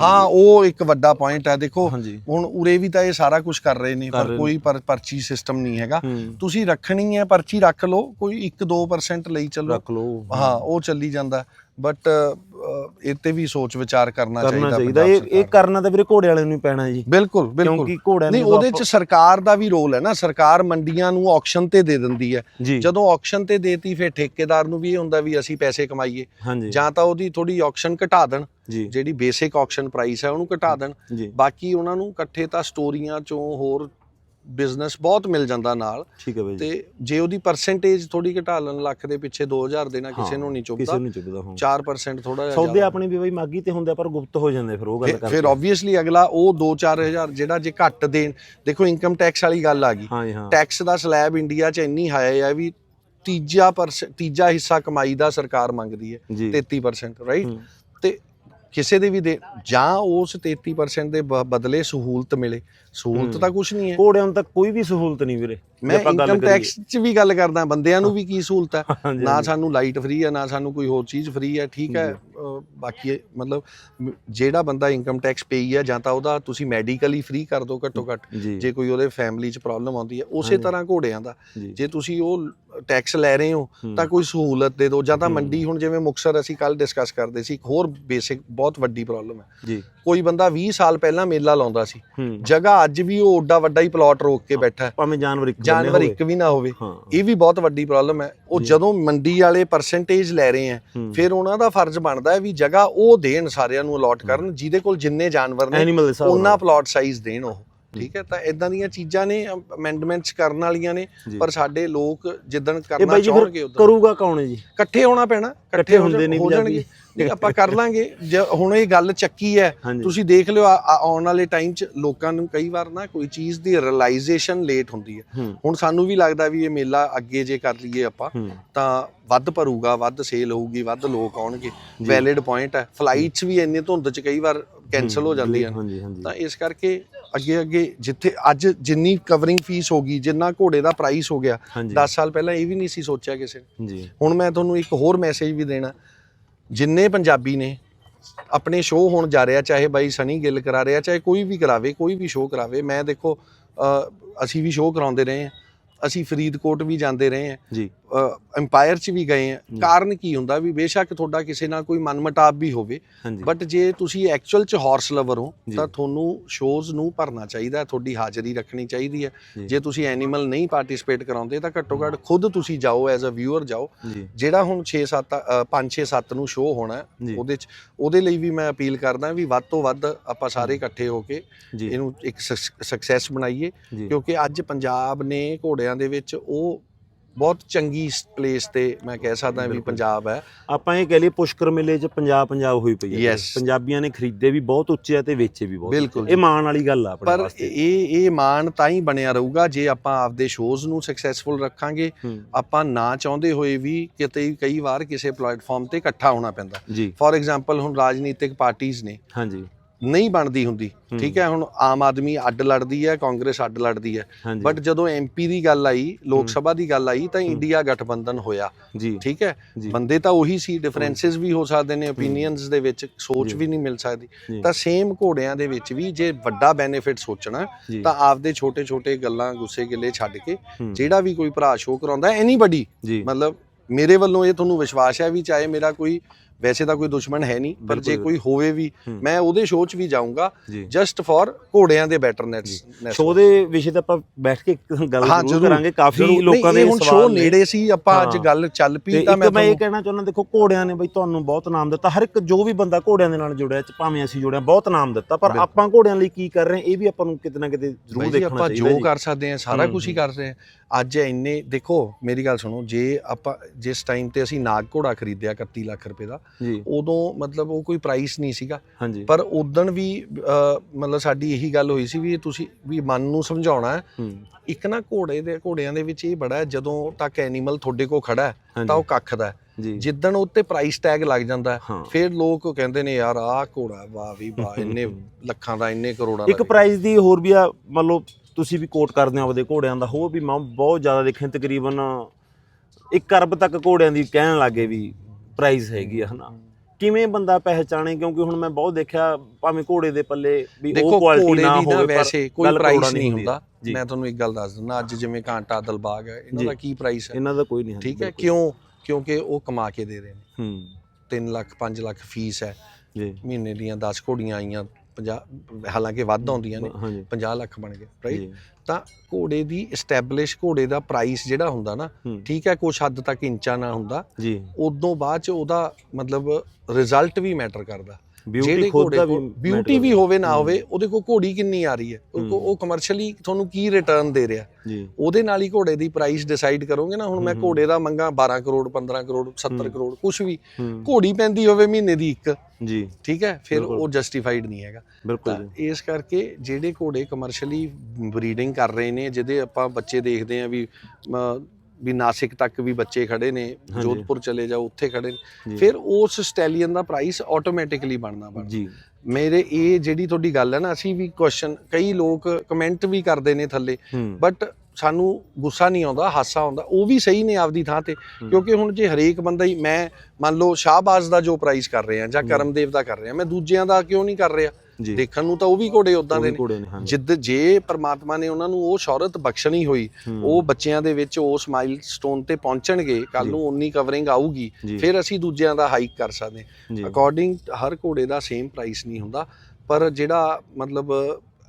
A: ਹਾਂ ਉਹ ਇੱਕ ਵੱਡਾ ਪੁਆਇੰਟ ਹੈ ਦੇਖੋ ਹੁਣ ਉਰੇ ਵੀ ਤਾਂ ਇਹ ਸਾਰਾ ਕੁਝ ਕਰ ਰਹੇ ਨੇ ਪਰ। ਕੋਈ ਪਰ ਪਰਚੀ ਸਿਸਟਮ ਨਹੀਂ ਹੈਗਾ। ਤੁਸੀਂ ਰੱਖਣੀ ਹੈ ਪਰਚੀ ਰੱਖ ਲਓ ਕੋਈ 1-2% ਲਈ ਚੱਲੋ।
B: ਰੱਖ ਲਓ।
A: ਹਾਂ ਉਹ ਚੱਲੀ ਜਾਂਦਾ। ਬਟ ਇਹ ਤੇ ਵੀ ਸੋਚ ਵਿਚਾਰ ਕਰਨਾ
B: ਕਰਨਾ
A: ਚਾਹੀਦਾ
B: ਇਹ ਇਹ ਕਰਨਾ ਤਾਂ ਵੀਰੇ ਘੋੜੇ ਵਾਲੇ ਨੂੰ ਹੀ ਪੈਣਾ ਜੀ।
A: ਬਿਲਕੁਲ ਬਿਲਕੁਲ।
B: ਕਿਉਂਕਿ ਘੋੜਿਆਂ
A: ਨਹੀਂ ਉਹਦੇ ਚ ਸਰਕਾਰ ਦਾ ਵੀ ਰੋਲ ਹੈ ਨਾ। ਸਰਕਾਰ ਮੰਡੀਆਂ ਨੂੰ ਆਕਸ਼ਨ ਤੇ ਦੇ ਦਿੰਦੀ ਹੈ। ਜਦੋਂ ਆਕਸ਼ਨ ਤੇ ਦੇਤੀ ਫਿਰ ਠੇਕੇਦਾਰ ਨੂੰ ਵੀ ਇਹ ਹੁੰਦਾ ਵੀ ਅਸੀਂ ਪੈਸੇ ਕਮਾਈਏ। ਜਾਂ ਤਾਂ ਉਹਦੀ ਥੋੜੀ ਆਕਸ਼ਨ ਘਟਾ ਦੇਣ। ਜਿਹੜੀ ਬੇਸਿਕ ਆਕਸ਼ਨ ਪ੍ਰਾਈਸ ਹੈ ਉਹਨੂੰ ਘਟਾ ਦੇਣ। ਬਾਕੀ ਉਹਨਾਂ ਨੂੰ ਇਕੱਠੇ ਤਾਂ ਸਟੋਰੀਆਂ ਚੋਂ ਹੋਰ ਬਿਜ਼ਨਸ ਬਹੁਤ ਮਿਲ ਜਾਂਦਾ ਨਾਲ।
B: ਠੀਕ ਹੈ ਬਾਈ
A: ਤੇ ਜੇ ਉਹਦੀ ਪਰਸੈਂਟੇਜ ਥੋੜੀ ਘਟਾ ਲੈਣ ਲੱਖ ਦੇ ਪਿੱਛੇ 2000 ਦੇਣਾ ਕਿਸੇ ਨੂੰ ਨਹੀਂ
B: ਕਿਸੇ
A: ਚੁੱਭਦਾ
B: ਨੂੰ ਚੁੱਭਦਾ ਹਾਂ।
A: 4% ਥੋੜਾ ਜਿਹਾ
B: ਸੌਦੇ। ਆਪਣੇ ਵੀ ਬਾਈ ਮਾਗੀ ਤੇ ਹੁੰਦੇ ਆ, ਪਰ ਗੁਪਤ ਹੋ ਜਾਂਦੇ ਫਿਰ ਉਹ ਗੱਲ ਕਰਕੇ।
A: ਫਿਰ ਆਬਵੀਅਸਲੀ ਅਗਲਾ ਉਹ 2-4000 ਜਿਹੜਾ ਜੇ ਘੱਟ ਦੇਣ। ਦੇਖੋ ਇਨਕਮ ਟੈਕਸ ਵਾਲੀ ਗੱਲ ਆ ਗਈ। ਟੈਕਸ ਦਾ ਸਲੈਬ ਇੰਡੀਆ 'ਚ ਇੰਨੀ ਹਾਈ ਹੈ ਵੀ ਤੀਜਾ ਤੀਜਾ ਹਿੱਸਾ ਕਮਾਈ ਦਾ ਸਰਕਾਰ ਮੰਗਦੀ ਹੈ
B: ਜੀ।
A: 33% ਰਾਈਟ ਤੇ ਕਿਸੇ ਦੇ ਵੀ ਦੇ ਜਾਂ ਉਸ 33% ਦੇ ਬਦਲੇ ਸਹੂਲਤ ਮਿਲੇ। ਸਹੂਲਤ। ਤਾਂ ਕੁਝ ਨਹੀਂ ਹੈ।
B: ਘੋੜਿਆਂ ਨੂੰ ਤਾਂ ਕੋਈ ਵੀ ਸਹੂਲਤ ਨਹੀਂ ਵੀਰੇ।
A: ਮੈਂ ਇਨਕਮ। ਟੈਕਸ 'ਚ ਵੀ ਗੱਲ ਕਰਦਾ ਬੰਦਿਆਂ ਨੂੰ ਵੀ ਕੀ ਸਹੂਲਤ ਹੈ? *laughs* ਨਾ। ਸਾਨੂੰ ਲਾਈਟ ਫ੍ਰੀ ਹੈ ਨਾ ਸਾਨੂੰ ਕੋਈ ਹੋਰ ਚੀਜ਼ ਫ੍ਰੀ ਹੈ ਠੀਕ ਹੈ? ਬਾਕੀ ਮਤਲਬ ਜਿਹੜਾ ਬੰਦਾ ਇਨਕਮ ਟੈਕਸ ਪੇਈ ਹੈ ਜਾਂ ਤਾਂ ਉਹਦਾ ਤੁਸੀਂ ਮੈਡੀਕਲੀ ਫ੍ਰੀ ਕਰ ਦਿਓ ਘੱਟੋ ਘੱਟ।
B: ਜੀ।
A: ਕੋਈ ਉਹਦੇ ਫੈਮਿਲੀ 'ਚ ਪ੍ਰੋਬਲਮ ਆਉਂਦੀ ਹੈ ਉਸੇ। ਤਰ੍ਹਾਂ ਘੋੜਿਆਂ ਦਾ।
B: ਜੀ।
A: ਤੁਸੀਂ ਉਹ ਟੈਕਸ ਲੈ ਰਹੇ ਹੋ ਤਾਂ ਕੋਈ ਸਹੂਲਤ ਦੇ ਦਿਓ। ਜਾਂ ਤਾਂ। ਮੰਡੀ ਹੁਣ ਜਿਵੇਂ ਮੁਕਸਰ ਅਸੀਂ ਕੱਲ ਡਿਸਕਸ ਕਰਦੇ ਸੀ ਇੱਕ ਹੋਰ ਬੇਸਿਕ ਬਹੁਤ ਵੱਡੀ ਪ੍ਰੋਬਲਮ ਹੈ।
B: ਜੀ।
A: ਕੋਈ ਬੰਦਾ 20 ਸਾਲ ਪਹਿਲਾਂ ਮੇਲਾ ਲਾਉਂਦਾ ਸੀ ਜਗ੍ਹਾ ਅੱਜ ਵੀ ਉਹ ਓਡਾ ਵੱਡਾ ਹੀ ਪਲਾਟ ਰੋਕ ਕੇ ਬੈਠਾ ਹੈ
B: ਭਾਵੇਂ ਜਾਨਵਰ ਇੱਕ
A: ਜਾਨਵਰ। ਇੱਕ ਵੀ ਨਾ ਹੋਵੇ ਇਹ ਵੀ ਬਹੁਤ ਵੱਡੀ ਪ੍ਰੋਬਲਮ ਹੈ ਉਹ। ਜਦੋਂ ਮੰਡੀ ਵਾਲੇ ਪਰਸੈਂਟੇਜ ਲੈ ਰਹੇ ਆ। ਫਿਰ ਉਹਨਾਂ ਦਾ ਫਰਜ਼ ਬਣਦਾ ਹੈ ਵੀ ਜਗ੍ਹਾ ਉਹ ਦੇਣ ਸਾਰਿਆਂ ਨੂੰ ਅਲਾਟ ਕਰਨ ਜਿਹਦੇ ਕੋਲ ਜਿੰਨੇ ਜਾਨਵਰ ਨੇ ਉਹਨਾਂ। ਪਲਾਟ ਸਾਈਜ਼ ਦੇਣ ਉਹ ਠੀਕ ਹੈ ਤਾਂ ਇਦਾਂ ਦੀਆਂ ਚੀਜ਼ਾਂ ਨੇ ਅਮੈਂਡਮੈਂਟਸ ਕਰਨ ਵਾਲੀਆਂ ਨੇ। ਪਰ ਸਾਡੇ ਲੋਕ ਜਿੱਦਣ ਕਰਨਾ ਉਦੋਂ
B: ਕਰੂਗਾ ਕੌਣ ਹੈ ਜੀ
A: ਇਕੱਠੇ ਹੋਣਾ ਪੈਣਾ
B: ਇਕੱਠੇ ਹੁੰਦੇ ਨਹੀਂ ਪੰਜਾਬੀ।
A: ਨਹੀਂ ਆਪਾਂ ਕਰ ਲਾਂਗੇ। ਜੇ ਹੁਣ ਇਹ ਗੱਲ ਚੱਕੀ ਹੈ ਤੁਸੀਂ ਦੇਖ ਲਿਓ ਆਉਣ ਵਾਲੇ ਟਾਈਮ 'ਚ ਲੋਕਾਂ ਨੂੰ ਕਈ ਵਾਰ ਨਾ ਕੋਈ ਚੀਜ਼ ਦੀ ਰਿਅਲਾਈਜੇਸ਼ਨ ਲੇਟ ਹੁੰਦੀ ਹੈ। ਹੁਣ ਸਾਨੂੰ ਵੀ ਲੱਗਦਾ ਵੀ ਇਹ ਮੇਲਾ ਅੱਗੇ ਜੇ ਕਰ ਲਈਏ ਆਪਾਂ ਤਾਂ ਵੱਧ ਭਰੂਗਾ ਵੱਧ ਸੇਲ ਹੋਊਗੀ ਵੱਧ ਲੋਕ ਆਉਣਗੇ। ਵੈਲਿਡ ਪੁਆਇੰਟ ਹੈ। ਫਲਾਈਟਸ ਵੀ ਇੰਨੇ ਧੁੰਦ 'ਚ ਕਈ ਵਾਰ ਕੈਨਸਲ ਹੋ ਜਾਂਦੀਆਂ। ਤਾਂ ਇਸ ਕਰਕੇ ਅੱਗੇ ਅੱਗੇ ਜਿੱਥੇ ਅੱਜ ਜਿੰਨੀ ਕਵਰਿੰਗ ਫੀਸ ਹੋ ਗਈ ਜਿੰਨਾ ਘੋੜੇ ਦਾ ਪ੍ਰਾਈਸ ਹੋ ਗਿਆ
B: ਹਾਂਜੀ।
A: 10 ਸਾਲ ਪਹਿਲਾਂ ਇਹ ਵੀ ਨਹੀਂ ਸੀ ਸੋਚਿਆ ਕਿਸੇ ਨੇ।
B: ਜੀ।
A: ਹੁਣ ਮੈਂ ਤੁਹਾਨੂੰ ਇੱਕ ਹੋਰ ਮੈਸੇਜ ਵੀ ਦੇਣਾ। ਜਿੰਨੇ ਪੰਜਾਬੀ ਨੇ, ਆਪਣੇ ਸ਼ੋਅ ਹੋਣ ਜਾ ਰਿਹਾ, ਚਾਹੇ ਬਾਈ ਸਨੀ ਗਿੱਲ ਕਰਾ ਰਿਹਾ, ਚਾਹੇ ਕੋਈ ਵੀ ਕਰਾਵੇ, ਕੋਈ ਵੀ ਸ਼ੋਅ ਕਰਾਵੇ, ਮੈਂ ਦੇਖੋ ਅਸੀਂ ਵੀ ਸ਼ੋਅ ਕਰਾਉਂਦੇ ਰਹੇ ਹਾਂ। ਅਸੀਂ ਫਰੀਦਕੋਟ ਵੀ ਜਾਂਦੇ ਰਹੇ ਹਾਂ।
B: ਜੀ।
A: ਐਮਪਾਇਰ ਚ ਵੀ ਗਏ ਆ। ਕਾਰਨ ਕੀ ਹੁੰਦਾ ਵੀ ਬੇਸ਼ੱਕ ਤੁਹਾਡਾ ਕਿਸੇ ਨਾਲ ਕੋਈ ਮਨਮਟਾਵ ਵੀ ਹੋਵੇ ਬਟ ਜੇ ਤੁਸੀਂ ਐਕਚੁਅਲ ਚ ਹਾਰਸ ਲਵਰ ਹੋ। ਤਾਂ ਤੁਹਾਨੂੰ ਸ਼ੋਜ਼ ਨੂੰ ਭਰਨਾ ਚਾਹੀਦਾ ਤੁਹਾਡੀ ਹਾਜ਼ਰੀ ਰੱਖਣੀ ਚਾਹੀਦੀ ਹੈ।
B: ਜੀ।
A: ਤੁਸੀਂ ਐਨੀਮਲ ਨਹੀਂ ਪਾਰਟਿਸਿਪੇਟ ਕਰਾਉਂਦੇ ਤਾਂ ਘੱਟੋ ਘੱਟ ਖੁਦ ਤੁਸੀਂ ਜਾਓ ਐਜ਼ ਅ ਵਿਊਅਰ ਜਾਓ। ਜਿਹੜਾ ਹੁਣ 6 7 5 6 7 ਨੂੰ ਸ਼ੋਅ ਹੋਣਾ ਉਹਦੇ ਚ ਉਹਦੇ ਲਈ ਵੀ ਮੈਂ ਅਪੀਲ ਕਰਦਾ ਵੀ ਵੱਧ ਤੋਂ ਵੱਧ ਆਪਾਂ ਸਾਰੇ ਇਕੱਠੇ ਹੋ ਕੇ ਇਹਨੂੰ ਇੱਕ ਸਕਸੈਸ ਬਣਾਈਏ। ਕਿਉਂਕਿ ਅੱਜ ਪੰਜਾਬ ਨੇ ਘੋੜਿਆਂ ਦੇ ਵਿੱਚ ਉਹ ਬਹੁਤ ਚੰਗੀ ਪਲੇਸ ਤੇ ਮੈਂ ਕਹਿ ਸਕਦਾ ਵੀ। ਪੰਜਾਬ ਹੈ।
B: ਆਪਾਂ ਇਹ ਕਹਿ ਲਈਏ ਪੁਸ਼ਕਰ ਮੇਲੇ 'ਚ ਪੰਜਾਬ ਪੰਜਾਬ ਹੋਈ ਪਈ ਹੈ. ਪੰਜਾਬੀਆਂ ਨੇ ਖਰੀਦੇ ਵੀ ਬਹੁਤ ਉੱਚੇ ਆ ਤੇ ਵੇਚੇ ਵੀ ਬਹੁਤ। ਇਹ ਮਾਣ ਵਾਲੀ ਗੱਲ ਆ ਆਪਣੇ
A: ਪਰ
B: ਵਾਸਤੇ।
A: ਇਹ ਇਹ ਮਾਣ ਤਾਂ ਹੀ ਬਣਿਆ ਰਹੂਗਾ ਜੇ ਆਪਾਂ ਆਪਦੇ ਸ਼ੋਜ਼ ਨੂੰ ਸਕਸੈਸਫੁਲ ਰੱਖਾਂਗੇ। ਆਪਾਂ ਨਾ ਚਾਹੁੰਦੇ ਹੋਏ ਵੀ ਕਿਤੇ ਕਈ ਵਾਰ ਕਿਸੇ ਪਲੇਟਫਾਰਮ ਤੇ ਇਕੱਠਾ ਹੋਣਾ ਪੈਂਦਾ। ਫੋਰ ਐਗਜ਼ਾਮਪਲ ਹੁਣ ਰਾਜਨੀਤਿਕ ਪਾਰਟੀਆਂ ਨੇ।
B: ਹਾਂਜੀ।
A: ਨਹੀਂ ਬਣਦੀ ਹੁੰਦੀ। ਠੀਕ ਹੈ ਹੁਣ ਆਮ ਆਦਮੀ ਅੱਡ ਲੜਦੀ ਹੈ ਕਾਂਗਰਸ ਅੱਡ ਲੜਦੀ ਹੈ। ਬਟ ਜਦੋਂ ਐਮਪੀ ਦੀ ਗੱਲ ਆਈ ਲੋਕ। ਸਭਾ ਦੀ ਗੱਲ ਆਈ ਤਾਂ। ਇੰਡੀਆ ਗਠਬੰਧਨ ਹੋਇਆ।
B: ਜੀ।
A: ਠੀਕ ਹੈ ਬੰਦੇ ਤਾਂ ਉਹੀ ਸੀ ਡਿਫਰੈਂਸਸ ਵੀ ਹੋ ਸਕਦੇ ਨੇ ਓਪੀਨੀਅਨਸ ਦੇ ਵਿੱਚ ਸੋਚ। ਵੀ ਨਹੀਂ ਮਿਲ ਸਕਦੀ। ਤਾਂ ਸੇਮ ਘੋੜਿਆਂ ਦੇ ਵਿੱਚ ਵੀ ਜੇ ਵੱਡਾ ਬੈਨੀਫਿਟ ਸੋਚਣਾ ਤਾਂ ਆਪਦੇ ਛੋਟੇ-ਛੋਟੇ ਗੱਲਾਂ ਗੁੱਸੇ ਗਿੱਲੇ ਛੱਡ ਕੇ ਜਿਹੜਾ ਵੀ ਕੋਈ ਭਰਾ ਸ਼ੋਅ ਕਰਾਉਂਦਾ ਐਨੀਬਾਡੀ ਮਤਲਬ ਮੇਰੇ ਵੱਲੋਂ ਇਹ ਤੁਹਾਨੂੰ ਵਿਸ਼ਵਾਸ ਹੈ ਵੀ ਚਾਹੇ ਮੇਰਾ ਕੋਈ ਵੈਸੇ ਤਾਂ ਕੋਈ ਦੁਸ਼ਮਣ ਹੈ ਨਹੀਂ ਪਰ ਜੇ। ਕੋਈ ਹੋਵੇ ਵੀ। ਮੈਂ ਉਹਦੇ ਸ਼ੋਅ 'ਚ ਵੀ ਜਾਊਂਗਾ ਜਸਟ ਫॉर ਘੋੜਿਆਂ ਦੇ ਬੈਟਰਨੈਸ
B: ਸ਼ੋਅ ਦੇ ਵਿਸ਼ੇ ਤੇ ਆਪਾਂ ਬੈਠ ਕੇ ਗੱਲ ਜ਼ਰੂਰ ਕਰਾਂਗੇ ਕਾਫੀ। ਲੋਕਾਂ ਦੇ ਸਵਾਲ
A: ਸ਼ੋਅ। ਨੇੜੇ ਸੀ ਆਪਾਂ ਅੱਜ। ਗੱਲ ਚੱਲ ਪਈ ਤਾਂ ਮੈਂ
B: ਮੈਂ ਇਹ ਕਹਿਣਾ ਚਾਹੁੰਦਾ ਦੇਖੋ ਘੋੜਿਆਂ ਨੇ ਬਈ ਤੁਹਾਨੂੰ ਬਹੁਤ ਨਾਮ ਦਿੱਤਾ ਹਰ ਇੱਕ ਜੋ ਵੀ ਬੰਦਾ ਘੋੜਿਆਂ ਦੇ ਨਾਲ ਜੁੜਿਆ ਚ ਭਾਵੇਂ ਅਸੀਂ ਜੁੜਿਆ ਬਹੁਤ ਨਾਮ ਦਿੱਤਾ ਪਰ। ਆਪਾਂ ਘੋੜਿਆਂ ਲਈ ਕੀ ਕਰ ਰਹੇ ਇਹ ਵੀ ਆਪਾਂ ਨੂੰ ਕਿਤੇ ਨਾ ਕਿਤੇ ਜ਼ਰੂਰ ਦੇਖਣਾ
A: ਆਪਾਂ
B: ਚਾਹੀਦਾ
A: ਜੋ
B: ਜੀ।
A: ਕਰ ਸਕਦੇ ਹਾਂ ਸਾਰਾ ਕੁਝ ਹੀ
B: ਹੂੰ।
A: ਕਰ ਰਹੇ ਹਾਂ ਅੱਜ ਇੰਨੇ ਦੇਖੋ ਮੇਰੀ ਗੱਲ ਸੁਣੋ ਜੇ ਆਪਾਂ ਜਿਸ ਟਾਈਮ ਤੇ ਅਸੀਂ ਨਾਗ ਘੋੜਾ ਖਰੀਦਿਆ 31 ਲੱਖ ਰੁਪਏ ਦਾ ਉਦੋਂ ਮਤਲਬ ਉਹ ਕੋਈ ਪ੍ਰਾਈਸ ਨਹੀਂ ਸੀਗਾ। ਪਰ ਉਦੋਂ ਵੀ ਮਤਲਬ ਸਾਡੀ ਇਹੀ ਗੱਲ ਹੋਈ ਸੀ ਵੀ ਤੁਸੀਂ ਵੀ ਮਨ ਨੂੰ ਸਮਝਾਉਣਾ ਇੱਕ ਨਾ ਘੋੜੇ ਦੇ ਘੋੜਿਆਂ ਦੇ ਵਿੱਚ ਇਹ ਬੜਾ ਹੈ ਜਦੋਂ ਤੱਕ ਐਨੀਮਲ ਤੁਹਾਡੇ ਕੋਲ ਖੜਾ ਹੈ ਤਾਂ ਉਹ ਕੱਖ ਦਾ ਜਿੱਦਣ ਉੱਤੇ ਪ੍ਰਾਈਸ ਟੈਗ ਲੱਗ ਜਾਂਦਾ ਫਿਰ ਲੋਕ ਕਹਿੰਦੇ ਨੇ ਯਾਰ ਆਹ ਘੋੜਾ ਵਾਹ ਵੀ ਵਾਹ *laughs* ਇੰਨੇ ਲੱਖਾਂ ਦਾ ਇੰਨੇ ਕਰੋੜਾਂ
B: ਇੱਕ
A: ਦਾ
B: ਪ੍ਰਾਈਜ਼ ਦੀ ਹੋਰ ਵੀ ਆ ਮੰਨ ਲਓ ਤੁਸੀਂ ਵੀ ਕੋਟ ਕਰਦੇ ਹੋ ਆਪਦੇ ਘੋੜਿਆਂ ਦਾ ਹੋਰ ਵੀ ਮੈਂ ਬਹੁਤ ਜ਼ਿਆਦਾ ਦੇਖੇ ਤਕਰੀਬਨ 1 ਅਰਬ ਤੱਕ ਘੋੜਿਆਂ ਦੀ ਕਹਿਣ ਲੱਗੇ ਵੀ ਪ੍ਰਾਈਜ਼ ਹੈਗੀ ਆ ਹਨਾ। ਕਿਵੇਂ ਬੰਦਾ ਪਹਿਚਾਣੇ? ਕਿਉਂਕਿ ਹੁਣ ਮੈਂ ਬਹੁਤ ਦੇਖਿਆ ਭਾਵੇਂ ਘੋੜੇ ਦੇ ਪੱਲੇ ਵੀ ਉਹ ਕੁਆਲਿਟੀ ਨਾ ਹੋਵੇ
A: ਵੈਸੇ ਕੋਈ ਪ੍ਰਾਈਸ ਨਹੀਂ
B: ਹੁੰਦੀ।
A: ਮੈਂ ਤੁਹਾਨੂੰ ਇੱਕ ਗੱਲ ਦੱਸ ਦਿੰਦਾ ਅੱਜ ਜਿਵੇਂ ਕਾਂਟਾ ਦਲਬਾਗ ਹੈ ਇਹਨਾਂ। ਦਾ ਕੀ ਪ੍ਰਾਈਸ ਹੈ?
B: ਇਹਨਾਂ ਦਾ ਕੋਈ ਨਹੀਂ
A: ਠੀਕ ਹੈ ਕਿਉਂ? ਕਿਉਂਕਿ ਉਹ ਕਮਾ ਕੇ ਦੇ ਰਹੇ ਨੇ।
B: ਹੂੰ।
A: 3 ਲੱਖ 5 ਲੱਖ ਫੀਸ ਹੈ।
B: ਜੀ।
A: ਮਹੀਨੇ ਦੀਆਂ 10 ਘੋੜੀਆਂ ਆਈਆਂ 50 ਹਾਲਾਂਕਿ ਵੱਧ ਆਉਂਦੀਆਂ ਨੇ
B: ਹਾਂਜੀ।
A: 50 ਲੱਖ ਬਣ ਗਏ ਰਾਈਟ ਤਾਂ ਘੋੜੇ ਦੀ ਐਸਟੈਬਲਿਸ਼ ਘੋੜੇ ਦਾ ਪ੍ਰਾਈਸ ਜਿਹੜਾ ਹੁੰਦਾ ਨਾ ਠੀਕ ਹੈ ਕੁਛ ਹੱਦ ਤੱਕ ਇੰਚਾ ਨਾ ਹੁੰਦਾ
B: ਜੀ।
A: ਉਦੋਂ ਬਾਅਦ ਚ ਉਹਦਾ ਮਤਲਬ ਰਿਜ਼ਲਟ ਵੀ ਮੈਟਰ ਕਰਦਾ।
B: ਬਿਊਟੀ ਖੁਦ ਦਾ ਵੀ
A: ਬਿਊਟੀ ਵੀ ਹੋਵੇ ਨਾ ਹੋਵੇ ਉਹਦੇ ਕੋਲ ਘੋੜੀ ਕਿੰਨੀ ਆ ਰਹੀ ਹੈ? ਉਹ ਕਮਰਸ਼ੀਅਲੀ ਤੁਹਾਨੂੰ ਕੀ ਰਿਟਰਨ ਦੇ ਰਿਹਾ?
B: ਜੀ।
A: ਉਹਦੇ ਨਾਲ ਹੀ ਘੋੜੇ ਦੀ ਪ੍ਰਾਈਸ ਡਿਸਾਈਡ ਕਰੋਗੇ ਨਾ ਹੁਣ ਮੈਂ। ਘੋੜੇ ਦਾ ਮੰਗਾ 12 ਕਰੋੜ 15 ਕਰੋੜ 70
B: ਹੂੰ।
A: ਕਰੋੜ ਕੁਝ ਵੀ। ਘੋੜੀ ਪੈਂਦੀ ਹੋਵੇ ਮਹੀਨੇ ਦੀ ਇੱਕ।
B: ਜੀ।
A: ਠੀਕ ਹੈ? ਫਿਰ। ਉਹ ਜਸਟੀਫਾਈਡ ਨਹੀਂ ਹੈਗਾ।
B: ਬਿਲਕੁਲ
A: ਇਸ ਕਰਕੇ ਜਿਹੜੇ ਘੋੜੇ ਕਮਰਸ਼ੀਅਲੀ ਬਰੀਡਿੰਗ ਕਰ ਰਹੇ ਨੇ ਜਿਹਦੇ ਆਪਾਂ ਬੱਚੇ ਦੇਖਦੇ ਆ ਵੀ ਵੀ ਨਾਸਿਕ ਤੱਕ ਵੀ ਬੱਚੇ ਖੜੇ ਨੇ। ਜੋਧਪੁਰ ਚਲੇ ਜਾਓ ਉੱਥੇ ਖੜੇ ਨੇ। ਫਿਰ ਉਸ ਸਟੈਲੀਅਨ ਦਾ ਪ੍ਰਾਈਸ ਆਟੋਮੈਟਿਕਲੀ ਬਣਨਾ ਬਣਦਾ
B: ਜੀ
A: ਮੇਰੇ ਇਹ ਜਿਹੜੀ ਤੁਹਾਡੀ ਗੱਲ ਹੈ ਨਾ ਅਸੀਂ ਵੀ ਕੁਐਸਚਨ ਕਈ ਲੋਕ ਕਮੈਂਟ ਵੀ ਕਰਦੇ ਨੇ ਥੱਲੇ ਬਟ ਸਾਨੂੰ ਗੁੱਸਾ ਨਹੀਂ ਆਉਂਦਾ ਹਾਸਾ ਆਉਂਦਾ ਉਹ ਵੀ ਸਹੀ ਨੇ ਆਪਦੀ ਥਾਂ ਤੇ। ਕਿਉਂਕਿ ਹੁਣ ਜੇ ਹਰੇਕ ਬੰਦਾ ਹੀ ਮੈਂ ਮੰਨ ਲਓ ਸ਼ਾਹਬਾਜ਼ ਦਾ ਜੋ ਪ੍ਰਾਈਸ ਕਰ ਰਿਹਾ ਜਾਂ। ਕਰਮਦੇਵ ਦਾ ਕਰ ਰਿਹਾ ਮੈਂ ਦੂਜਿਆਂ ਦਾ ਕਿਉਂ ਨਹੀਂ ਕਰ ਰਿਹਾ ਦੇਖਣ ਨੂੰ ਤਾਂ ਉਹ ਵੀ ਘੋੜੇ ਉਦਾਂ ਦੇ ਨੇ। ਜਿੱਦ ਜੇ ਪ੍ਰਮਾਤਮਾ ਨੇ ਉਹਨਾਂ ਨੂੰ ਉਹ ਸ਼ੌਹਰਤ ਬਖਸ਼ਣੀ ਹੋਈ ਉਹ ਬੱਚਿਆਂ ਦੇ ਵਿੱਚ ਉਸ ਮਾਈਲਸਟੋਨ ਤੇ ਪਹੁੰਚਣਗੇ ਕੱਲ। ਨੂੰ ਉਨੀ ਕਵਰਿੰਗ ਆਊਗੀ ਫਿਰ ਅਸੀਂ ਦੂਜਿਆਂ ਦਾ ਹਾਈਕ ਕਰ ਸਕਦੇ। ਅਕੋਰਡਿੰਗ ਹਰ ਘੋੜੇ ਦਾ ਸੇਮ ਪ੍ਰਾਈਸ ਨਹੀਂ ਹੁੰਦਾ ਪਰ ਜਿਹੜਾ ਮਤਲਬ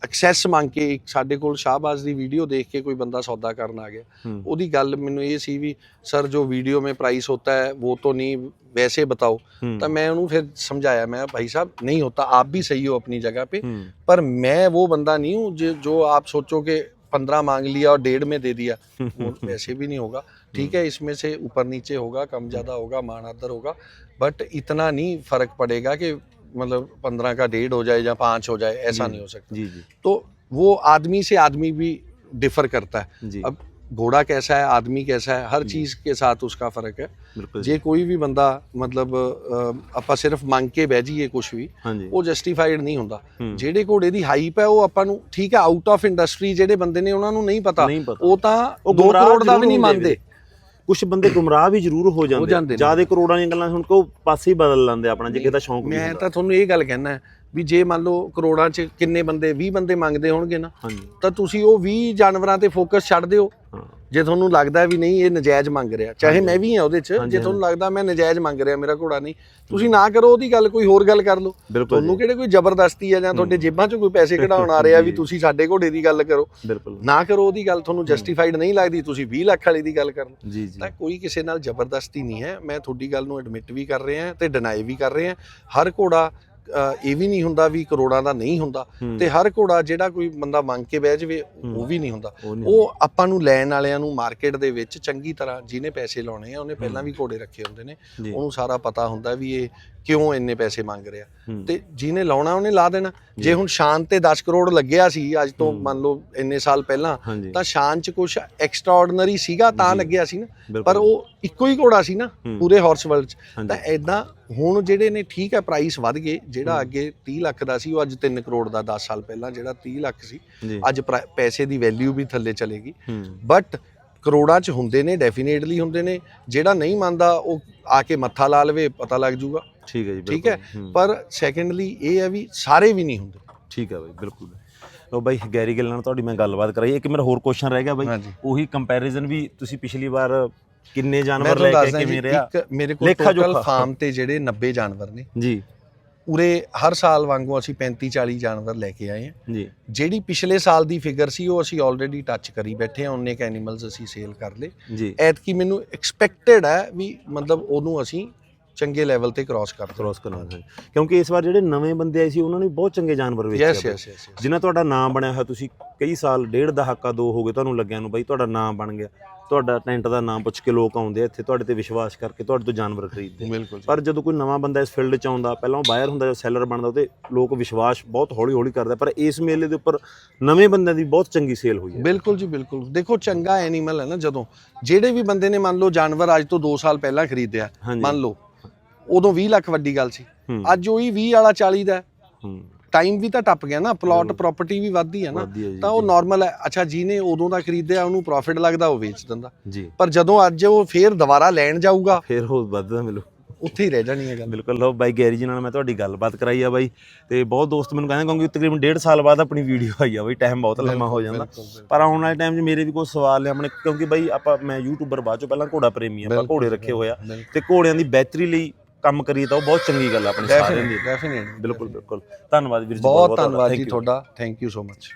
A: ਐਕਸੈਸ ਮੰਗ ਕੇ ਇੱਕ ਸਾਡੇ ਕੋਲ ਸ਼ਾਹਬਾਜ਼ ਦੀ ਵੀਡੀਓ ਦੇਖ ਕੇ ਕੋਈ ਬੰਦਾ ਸੌਦਾ ਕਰਨ ਆ ਗਿਆ
B: ਹੂੰ,
A: ਉਹਦੀ ਗੱਲ ਮੈਨੂੰ ਇਹ ਸੀ ਵੀ ਸਰ ਜੋ ਵੀਡੀਓ में प्राइस होता है वो तो नहीं वैसे बताओ
B: ਹੂੰ,
A: तो मैं उन्होंने फिर समझाया मैं भाई साहब नहीं होता आप भी सही हो अपनी जगह पे
B: ਹੂੰ,
A: पर मैं वो बंदा नहीं हूँ जो जो आप सोचो कि पंद्रह मांग लिया और डेढ़ में दे दिया वो वैसे भी नहीं होगा ठीक है इसमें से ऊपर नीचे होगा कम ज़्यादा होगा मान अदर होगा बट इतना नहीं फर्क पड़ेगा कि मतलब पंद्रह का डेढ़ हो जाए या पाँच हो जाए ऐसा
B: जी।
A: नहीं हो सकता
B: ਜੀ ਜੀ
A: तो वो आदमी से आदमी भी डिफर करता है
B: ਜੀ
A: अब घोड़ा कैसा है आदमी कैसा है हर
B: जी।
A: चीज़ के साथ उसका फ़र्क है
B: ਬਿਲਕੁਲ ਜੀ
A: ਜੇ ਕੋਈ ਵੀ ਬੰਦਾ ਮਤਲਬ ਅਹ, ਆਪਾਂ ਸਿਰਫ ਮੰਗ ਕੇ ਬਹਿ ਜਾਈਏ ਕੁਝ ਵੀ
B: ਹਾਂਜੀ
A: ਉਹ ਜਸਟੀਫਾਈਡ ਨਹੀਂ ਹੁੰਦਾ
B: ਹੂੰ,
A: ਜਿਹੜੇ ਘੋੜੇ ਦੀ ਹਾਈਪ ਹੈ ਉਹ ਆਪਾਂ ਨੂੰ ਠੀਕ ਹੈ ਆਊਟ ਆਫ ਇੰਡਸਟਰੀ ਜਿਹੜੇ ਬੰਦੇ ਨੇ ਉਹਨਾਂ ਨੂੰ ਨਹੀਂ ਪਤਾ
B: ਨਹੀਂ ਪਤਾ
A: ਉਹ ਤਾਂ
B: ਉਹ
A: 2
B: ਗੁੰਮਰਾਹ
A: ਕਰੋੜ ਦਾ ਵੀ
B: ਜ਼ਰੂਰ
A: ਨਹੀਂ
B: ਹੁੰਦੇ
A: ਮੰਨਦੇ
B: ਕੁਝ ਬੰਦੇ ਗੁੰਮਰਾਹ ਵੀ ਜ਼ਰੂਰ ਹੋ ਜਾਂਦੇ
A: ਜਾਂਦੇ ਨੇ।
B: ਜ਼ਿਆਦਾ ਕਰੋੜਾਂ ਦੀਆਂ ਗੱਲਾਂ ਸੁਣ ਕੇ ਉਹ ਪਾਸੇ ਹੀ ਬਦਲ ਲੈਂਦੇ ਆਪਣਾ ਜੇ ਕਿਸੇ ਦਾ ਸ਼ੌਂਕ ਨਹੀਂ
A: ਮੈਂ
B: ਹੁੰਦਾ
A: ਤਾਂ ਤੁਹਾਨੂੰ ਇਹ ਗੱਲ ਕਹਿਣਾ ਵੀ ਜੇ ਮੰਨ ਲਓ ਕਰੋੜਾਂ 'ਚ ਕਿੰਨੇ ਬੰਦੇ 20 ਬੰਦੇ ਮੰਗਦੇ ਹੋਣਗੇ ਨਾ
B: ਹਾਂਜੀ।
A: ਤਾਂ ਤੁਸੀਂ ਉਹ 20 ਜਾਨਵਰਾਂ ਤੇ ਫੋਕਸ ਛੱਡ ਦਿਓ। ਜੇ ਤੁਹਾਨੂੰ ਲੱਗਦਾ ਵੀ ਨਹੀਂ ਇਹ ਨਜਾਇਜ਼ ਮੰਗ ਰਿਹਾ ਚਾਹੇ। ਮੈਂ ਵੀ ਹਾਂ ਉਹਦੇ 'ਚ ਜੇ ਤੁਹਾਨੂੰ ਲੱਗਦਾ ਮੈਂ ਨਜਾਇਜ਼ ਮੰਗ ਰਿਹਾ ਮੇਰਾ ਘੋੜਾ ਨਹੀਂ ਤੁਸੀਂ ਨਾ ਕਰੋ ਉਹਦੀ ਗੱਲ ਕੋਈ ਹੋਰ ਗੱਲ ਕਰ ਲਓ। ਤੁਹਾਨੂੰ ਕਿਹੜੇ ਕੋਈ ਜ਼ਬਰਦਸਤੀ ਹੈ ਜਾਂ ਤੁਹਾਡੇ। ਜੇਬਾਂ 'ਚੋਂ ਕੋਈ ਪੈਸੇ ਕਢਾਉਣ ਆ ਰਿਹਾ ਵੀ। ਤੁਸੀਂ ਸਾਡੇ ਘੋੜੇ ਦੀ ਗੱਲ ਕਰੋ।
B: ਬਿਲਕੁਲ
A: ਨਾ ਕਰੋ ਉਹਦੀ ਗੱਲ ਤੁਹਾਨੂੰ ਜਸਟੀਫਾਈਡ ਨਹੀਂ ਲੱਗਦੀ ਤੁਸੀਂ 20 ਲੱਖ ਵਾਲੀ ਦੀ ਗੱਲ ਕਰ ਲਓ। ਤਾਂ ਕੋਈ ਕਿਸੇ ਨਾਲ ਜ਼ਬਰਦਸਤੀ ਨਹੀਂ ਹੈ। ਮੈਂ ਤੁਹਾਡੀ ਗੱਲ ਨੂੰ ਐਡਮਿਟ ਵੀ ਕਰ ਰਿਹਾ ਤੇ ਡਿਨਾਈ ਵੀ ਕਰ ਰਿਹਾ। ਹਰ ਘੋੜਾ ਇਹ ਵੀ ਨਹੀਂ ਹੁੰਦਾ ਵੀ ਕਰੋੜਾਂ ਦਾ ਨਹੀਂ ਹੁੰਦਾ ਤੇ ਹਰ ਘੋੜਾ ਜਿਹੜਾ ਕੋਈ ਬੰਦਾ ਮੰਗ ਕੇ ਬਹਿ ਜਾਵੇ। ਉਹ ਵੀ ਨਹੀਂ ਹੁੰਦਾ।
B: ਉਹ
A: ਆਪਾਂ ਨੂੰ ਲੈਣ ਵਾਲਿਆਂ ਨੂੰ ਮਾਰਕੀਟ ਦੇ ਵਿੱਚ ਚੰਗੀ ਤਰ੍ਹਾਂ ਜਿਹਨੇ ਪੈਸੇ ਲਾਉਣੇ ਆ ਉਹਨੇ ਪਹਿਲਾਂ ਵੀ ਘੋੜੇ ਰੱਖੇ ਹੁੰਦੇ ਨੇ। ਉਹਨੂੰ ਸਾਰਾ ਪਤਾ ਹੁੰਦਾ ਵੀ ਇਹ ਕਿਉਂ ਇੰਨੇ ਪੈਸੇ ਮੰਗ ਰਿਹਾ। ਤੇ ਜਿਹਨੇ ਲਾਉਣਾ ਉਹਨੇ ਲਾ ਦੇਣਾ ਜੇ ਹੁਣ ਸ਼ਾਨ ਤੇ 10 ਕਰੋੜ ਲੱਗਿਆ ਸੀ ਅੱਜ ਤੋਂ। ਮੰਨ ਲਓ ਇੰਨੇ ਸਾਲ ਪਹਿਲਾਂ ਤਾਂ ਸ਼ਾਨ ਚ ਕੁਝ ਐਕਸਟਰਾਆਰਡੀਨਰੀ ਸੀਗਾ ਤਾਂ। ਲੱਗਿਆ ਸੀ ਨਾ। ਪਰ ਉਹ ਇੱਕੋ ਹੀ ਘੋੜਾ ਸੀ ਨਾ। ਪੂਰੇ ਹਾਰਸ ਵਰਲਡ ਚ। ਤਾਂ ਐਦਾਂ ਹੁਣ ਜਿਹੜੇ ਨੇ ਠੀਕ ਹੈ ਪ੍ਰਾਈਸ ਵੱਧ ਗਏ ਜਿਹੜਾ। ਅੱਗੇ 30 ਲੱਖ ਦਾ ਸੀ ਉਹ ਅੱਜ 3 ਕਰੋੜ ਦਾ 10 ਸਾਲ ਪਹਿਲਾਂ ਜਿਹੜਾ 30 ਲੱਖ ਸੀ ਅੱਜ ਪੈਸੇ ਦੀ ਵੈਲਿਊ ਵੀ ਥੱਲੇ ਚਲੇਗੀ ਬਟ ਕਰੋੜਾਂ ਚ ਹੁੰਦੇ ਨੇ ਡੈਫੀਨੇਟਲੀ ਹੁੰਦੇ ਨੇ ਜਿਹੜਾ ਨਹੀਂ ਮੰਨਦਾ ਉਹ ਆ ਕੇ ਮੱਥਾ ਲਾ ਲਵੇ ਪਤਾ ਲੱਗ ਜੂਗਾ
B: ਠੀਕ ਹੈ ਜੀ
A: ਠੀਕ ਹੈ। ਪਰ ਸੈਕੰਡਲੀ ਇਹ ਹੈ ਵੀ ਸਾਰੇ ਵੀ ਨਹੀਂ ਹੁੰਦੇ।
B: ਠੀਕ ਹੈ ਬਾਈ ਬਿਲਕੁਲ। ਲੋ ਬਾਈ ਗੈਰੀ ਗਿੱਲ ਨਾਲ ਤੁਹਾਡੀ ਮੈਂ ਗੱਲਬਾਤ ਕਰਾਈ। ਇੱਕ ਮੇਰਾ ਹੋਰ ਕੁਐਸਚਨ ਰਹਿ ਗਿਆ ਬਾਈ। ਉਹੀ ਕੰਪੈਰੀਜ਼ਨ ਵੀ ਤੁਸੀਂ ਪਿਛਲੀ ਵਾਰ ਕਿੰਨੇ ਜਾਨਵਰ ਲੈ ਕੇ ਕਿਵੇਂ ਰਿਹਾ?
A: ਇੱਕ ਮੇਰੇ ਕੋਲ ਟੋਟਲ। ਫਾਰਮ ਤੇ ਜਿਹੜੇ 90 ਜਾਨਵਰ ਨੇ
B: ਜੀ।
A: ਉਰੇ ਹਰ ਸਾਲ ਵਾਂਗੂ ਅਸੀਂ 35 40 ਜਾਨਵਰ ਲੈ ਕੇ ਆਏ ਹਾਂ।
B: ਜੀ।
A: ਜਿਹੜੀ ਪਿਛਲੇ ਸਾਲ ਦੀ ਫਿਗਰ ਸੀ ਉਹ ਅਸੀਂ ਆਲਰੇਡੀ ਟੱਚ ਕਰੀ ਬੈਠੇ ਹਾਂ। ਉਹਨੇ ਕ ਐਨੀਮਲਸ ਅਸੀਂ ਸੇਲ ਕਰ ਲਏ। ਐਤਕੀ ਮੈਨੂੰ ਐਕਸਪੈਕਟਡ ਹੈ ਵੀ ਮਤਲਬ ਉਹਨੂੰ ਅਸੀਂ ਚੰਗੇ ਲੈਵਲ ਤੇ ਕ੍ਰਾਸ ਕਰ
B: ਕ੍ਰੋਸ ਕਰਨਾ ਹੈ ਕਿਉਂਕਿ ਇਸ ਵਾਰ ਜਿਹੜੇ ਨਵੇਂ ਬੰਦੇ ਆਏ ਸੀ ਉਹਨਾਂ ਨੇ ਬਹੁਤ ਚੰਗੇ ਜਾਨਵਰ ਵੇਚੇ
A: ਯੈਸ
B: ਆ
A: ਯੈਸ ਯੈਸ
B: ਜਿਨ੍ਹਾਂ ਤੁਹਾਡਾ ਨਾਮ ਬਣਿਆ ਹੋਇਆ ਤੁਸੀਂ ਕਈ ਸਾਲ ਡੇਢ ਦਹਾਕਾ ਦੋ ਹੋ ਗਏ ਤੁਹਾਨੂੰ ਲੱਗਿਆ ਨੂੰ ਬਾਈ ਤੁਹਾਡਾ ਨਾਮ ਬਣ ਗਿਆ। ਤੁਹਾਡਾ ਟੈਂਟ ਦਾ ਨਾਮ ਪੁੱਛ ਕੇ ਲੋਕ ਆਉਂਦੇ ਆ ਇੱਥੇ ਤੁਹਾਡੇ ਤੇ ਵਿਸ਼ਵਾਸ ਕਰਕੇ ਤੁਹਾਡੇ ਤੋਂ ਜਾਨਵਰ ਖਰੀਦਦੇ ਪਰ ਜਦੋਂ ਕੋਈ ਨਵਾਂ ਬੰਦਾ ਇਸ ਫੀਲਡ 'ਚ ਆਉਂਦਾ ਪਹਿਲਾਂ ਉਹ ਬਾਇਰ ਹੁੰਦਾ ਜਾਂ ਸੈਲਰ ਬਣਦਾ ਉਹਦੇ ਲੋਕ ਵਿਸ਼ਵਾਸ ਬਹੁਤ ਹੌਲੀ ਹੌਲੀ ਕਰਦੇ। ਪਰ ਇਸ ਮੇਲੇ ਦੇ ਉੱਪਰ ਨਵੇਂ ਬੰਦਿਆਂ ਦੀ ਬਹੁਤ ਚੰਗੀ ਸੇਲ ਹੋਈ ਹੈ।
A: ਬਿਲਕੁਲ ਜੀ ਬਿਲਕੁਲ। ਦੇਖੋ ਚੰਗਾ ਐਨੀਮਲ ਹੈ ਨਾ ਜਦੋਂ। ਜਿਹੜੇ ਵੀ ਬੰਦੇ ਨੇ ਮੰਨ ਲਓ ਜਾਨਵਰ ਅੱਜ ਤੋਂ 2 ਸਾਲ ਪਹਿਲਾਂ ਖਰੀਦਿਆ
B: ਹਾਂਜੀ।
A: ਮੰਨ ਲਓ ਉਦੋਂ 20 ਲੱਖ ਵੱਡੀ ਗੱਲ ਸੀ। ਅੱਜ ਉਹੀ 20 ਵਾਲਾ 40 ਦਾ
B: ਹੂੰ।
A: ਟਾਈਮ ਵੀ ਤਾਂ ਟੱਪ ਗਿਆ ਨਾ ਪਲਾਟ। ਪ੍ਰਾਪਰਟੀ ਵੀ ਵੱਧਦੀ ਹੈ ਨਾ।
B: ਜੀ
A: ਤਾਂ ਉਹ
B: ਜੀ,
A: ਨਾਰਮਲ ਹੈ। ਅੱਛਾ ਜਿਹਨੇ ਉਦੋਂ ਦਾ ਖਰੀਦਿਆ ਉਹਨੂੰ ਪ੍ਰੋਫਿਟ ਲੱਗਦਾ ਉਹ ਵੇਚ ਦਿੰਦਾ।
B: ਜੀ।
A: ਪਰ ਜਦੋਂ ਅੱਜ ਉਹ ਫੇਰ ਦੁਬਾਰਾ ਲੈਣ ਜਾਊਗਾ
B: ਫਿਰ ਉਹ ਵੱਧਦਾ ਮਿਲੂ।
A: ਉੱਥੇ ਹੀ ਰਹਿ ਜਾਣੀ ਹੈ ਗੱਲ।
B: ਬਿਲਕੁਲ। ਲੋ ਬਾਈ ਗੈਰੀ ਜੀ ਨਾਲ ਮੈਂ ਤੁਹਾਡੀ ਗੱਲਬਾਤ ਕਰਾਈ ਆ ਬਾਈ। ਤੇ ਬਹੁਤ ਦੋਸਤ ਮੈਨੂੰ ਕਹਿੰਦੇ ਕਿਉਂਕਿ ਤਕਰੀਬਨ ਡੇਢ ਸਾਲ ਬਾਅਦ ਆਪਣੀ ਵੀਡੀਓ ਆਈ ਆ ਬਾਈ। ਟਾਈਮ ਬਹੁਤ ਲੰਮਾ ਹੋ ਜਾਂਦਾ। ਪਰ ਆਉਣ ਵਾਲੇ ਟਾਈਮ 'ਚ ਮੇਰੇ ਵੀ ਕੋਈ ਸਵਾਲ ਨੇ ਆਪਣੇ। ਕਿਉਂਕਿ ਬਾਈ ਆਪਾਂ ਮੈਂ ਯੂਟਿਊਬਰ ਬਾਅਦ ਚੋਂ ਪਹਿਲਾਂ ਘੋੜਾ ਪ੍ਰੇਮੀ ਆ ਆਪਾਂ ਘੋੜੇ ਰੱਖੇ ਹੋਇਆ। ਤੇ ਘੋੜਿਆਂ ਦੀ ਬਿਹਤਰੀ ਲਈ ਕੰਮ ਕਰੀਏ ਤਾਂ ਉਹ ਬਹੁਤ ਚੰਗੀ ਗੱਲ ਆ ਆਪਣੇ ਸਾਰਿਆਂ ਦੀ
A: Definitely, definitely.
B: ਬਿਲਕੁਲ ਬਿਲਕੁਲ ਧੰਨਵਾਦ ਵੀਰ ਜੀ
A: ਬਹੁਤ। ਧੰਨਵਾਦ ਜੀ. ਤੁਹਾਡਾ ਥੈਂਕ ਯੂ ਸੋ ਮਚ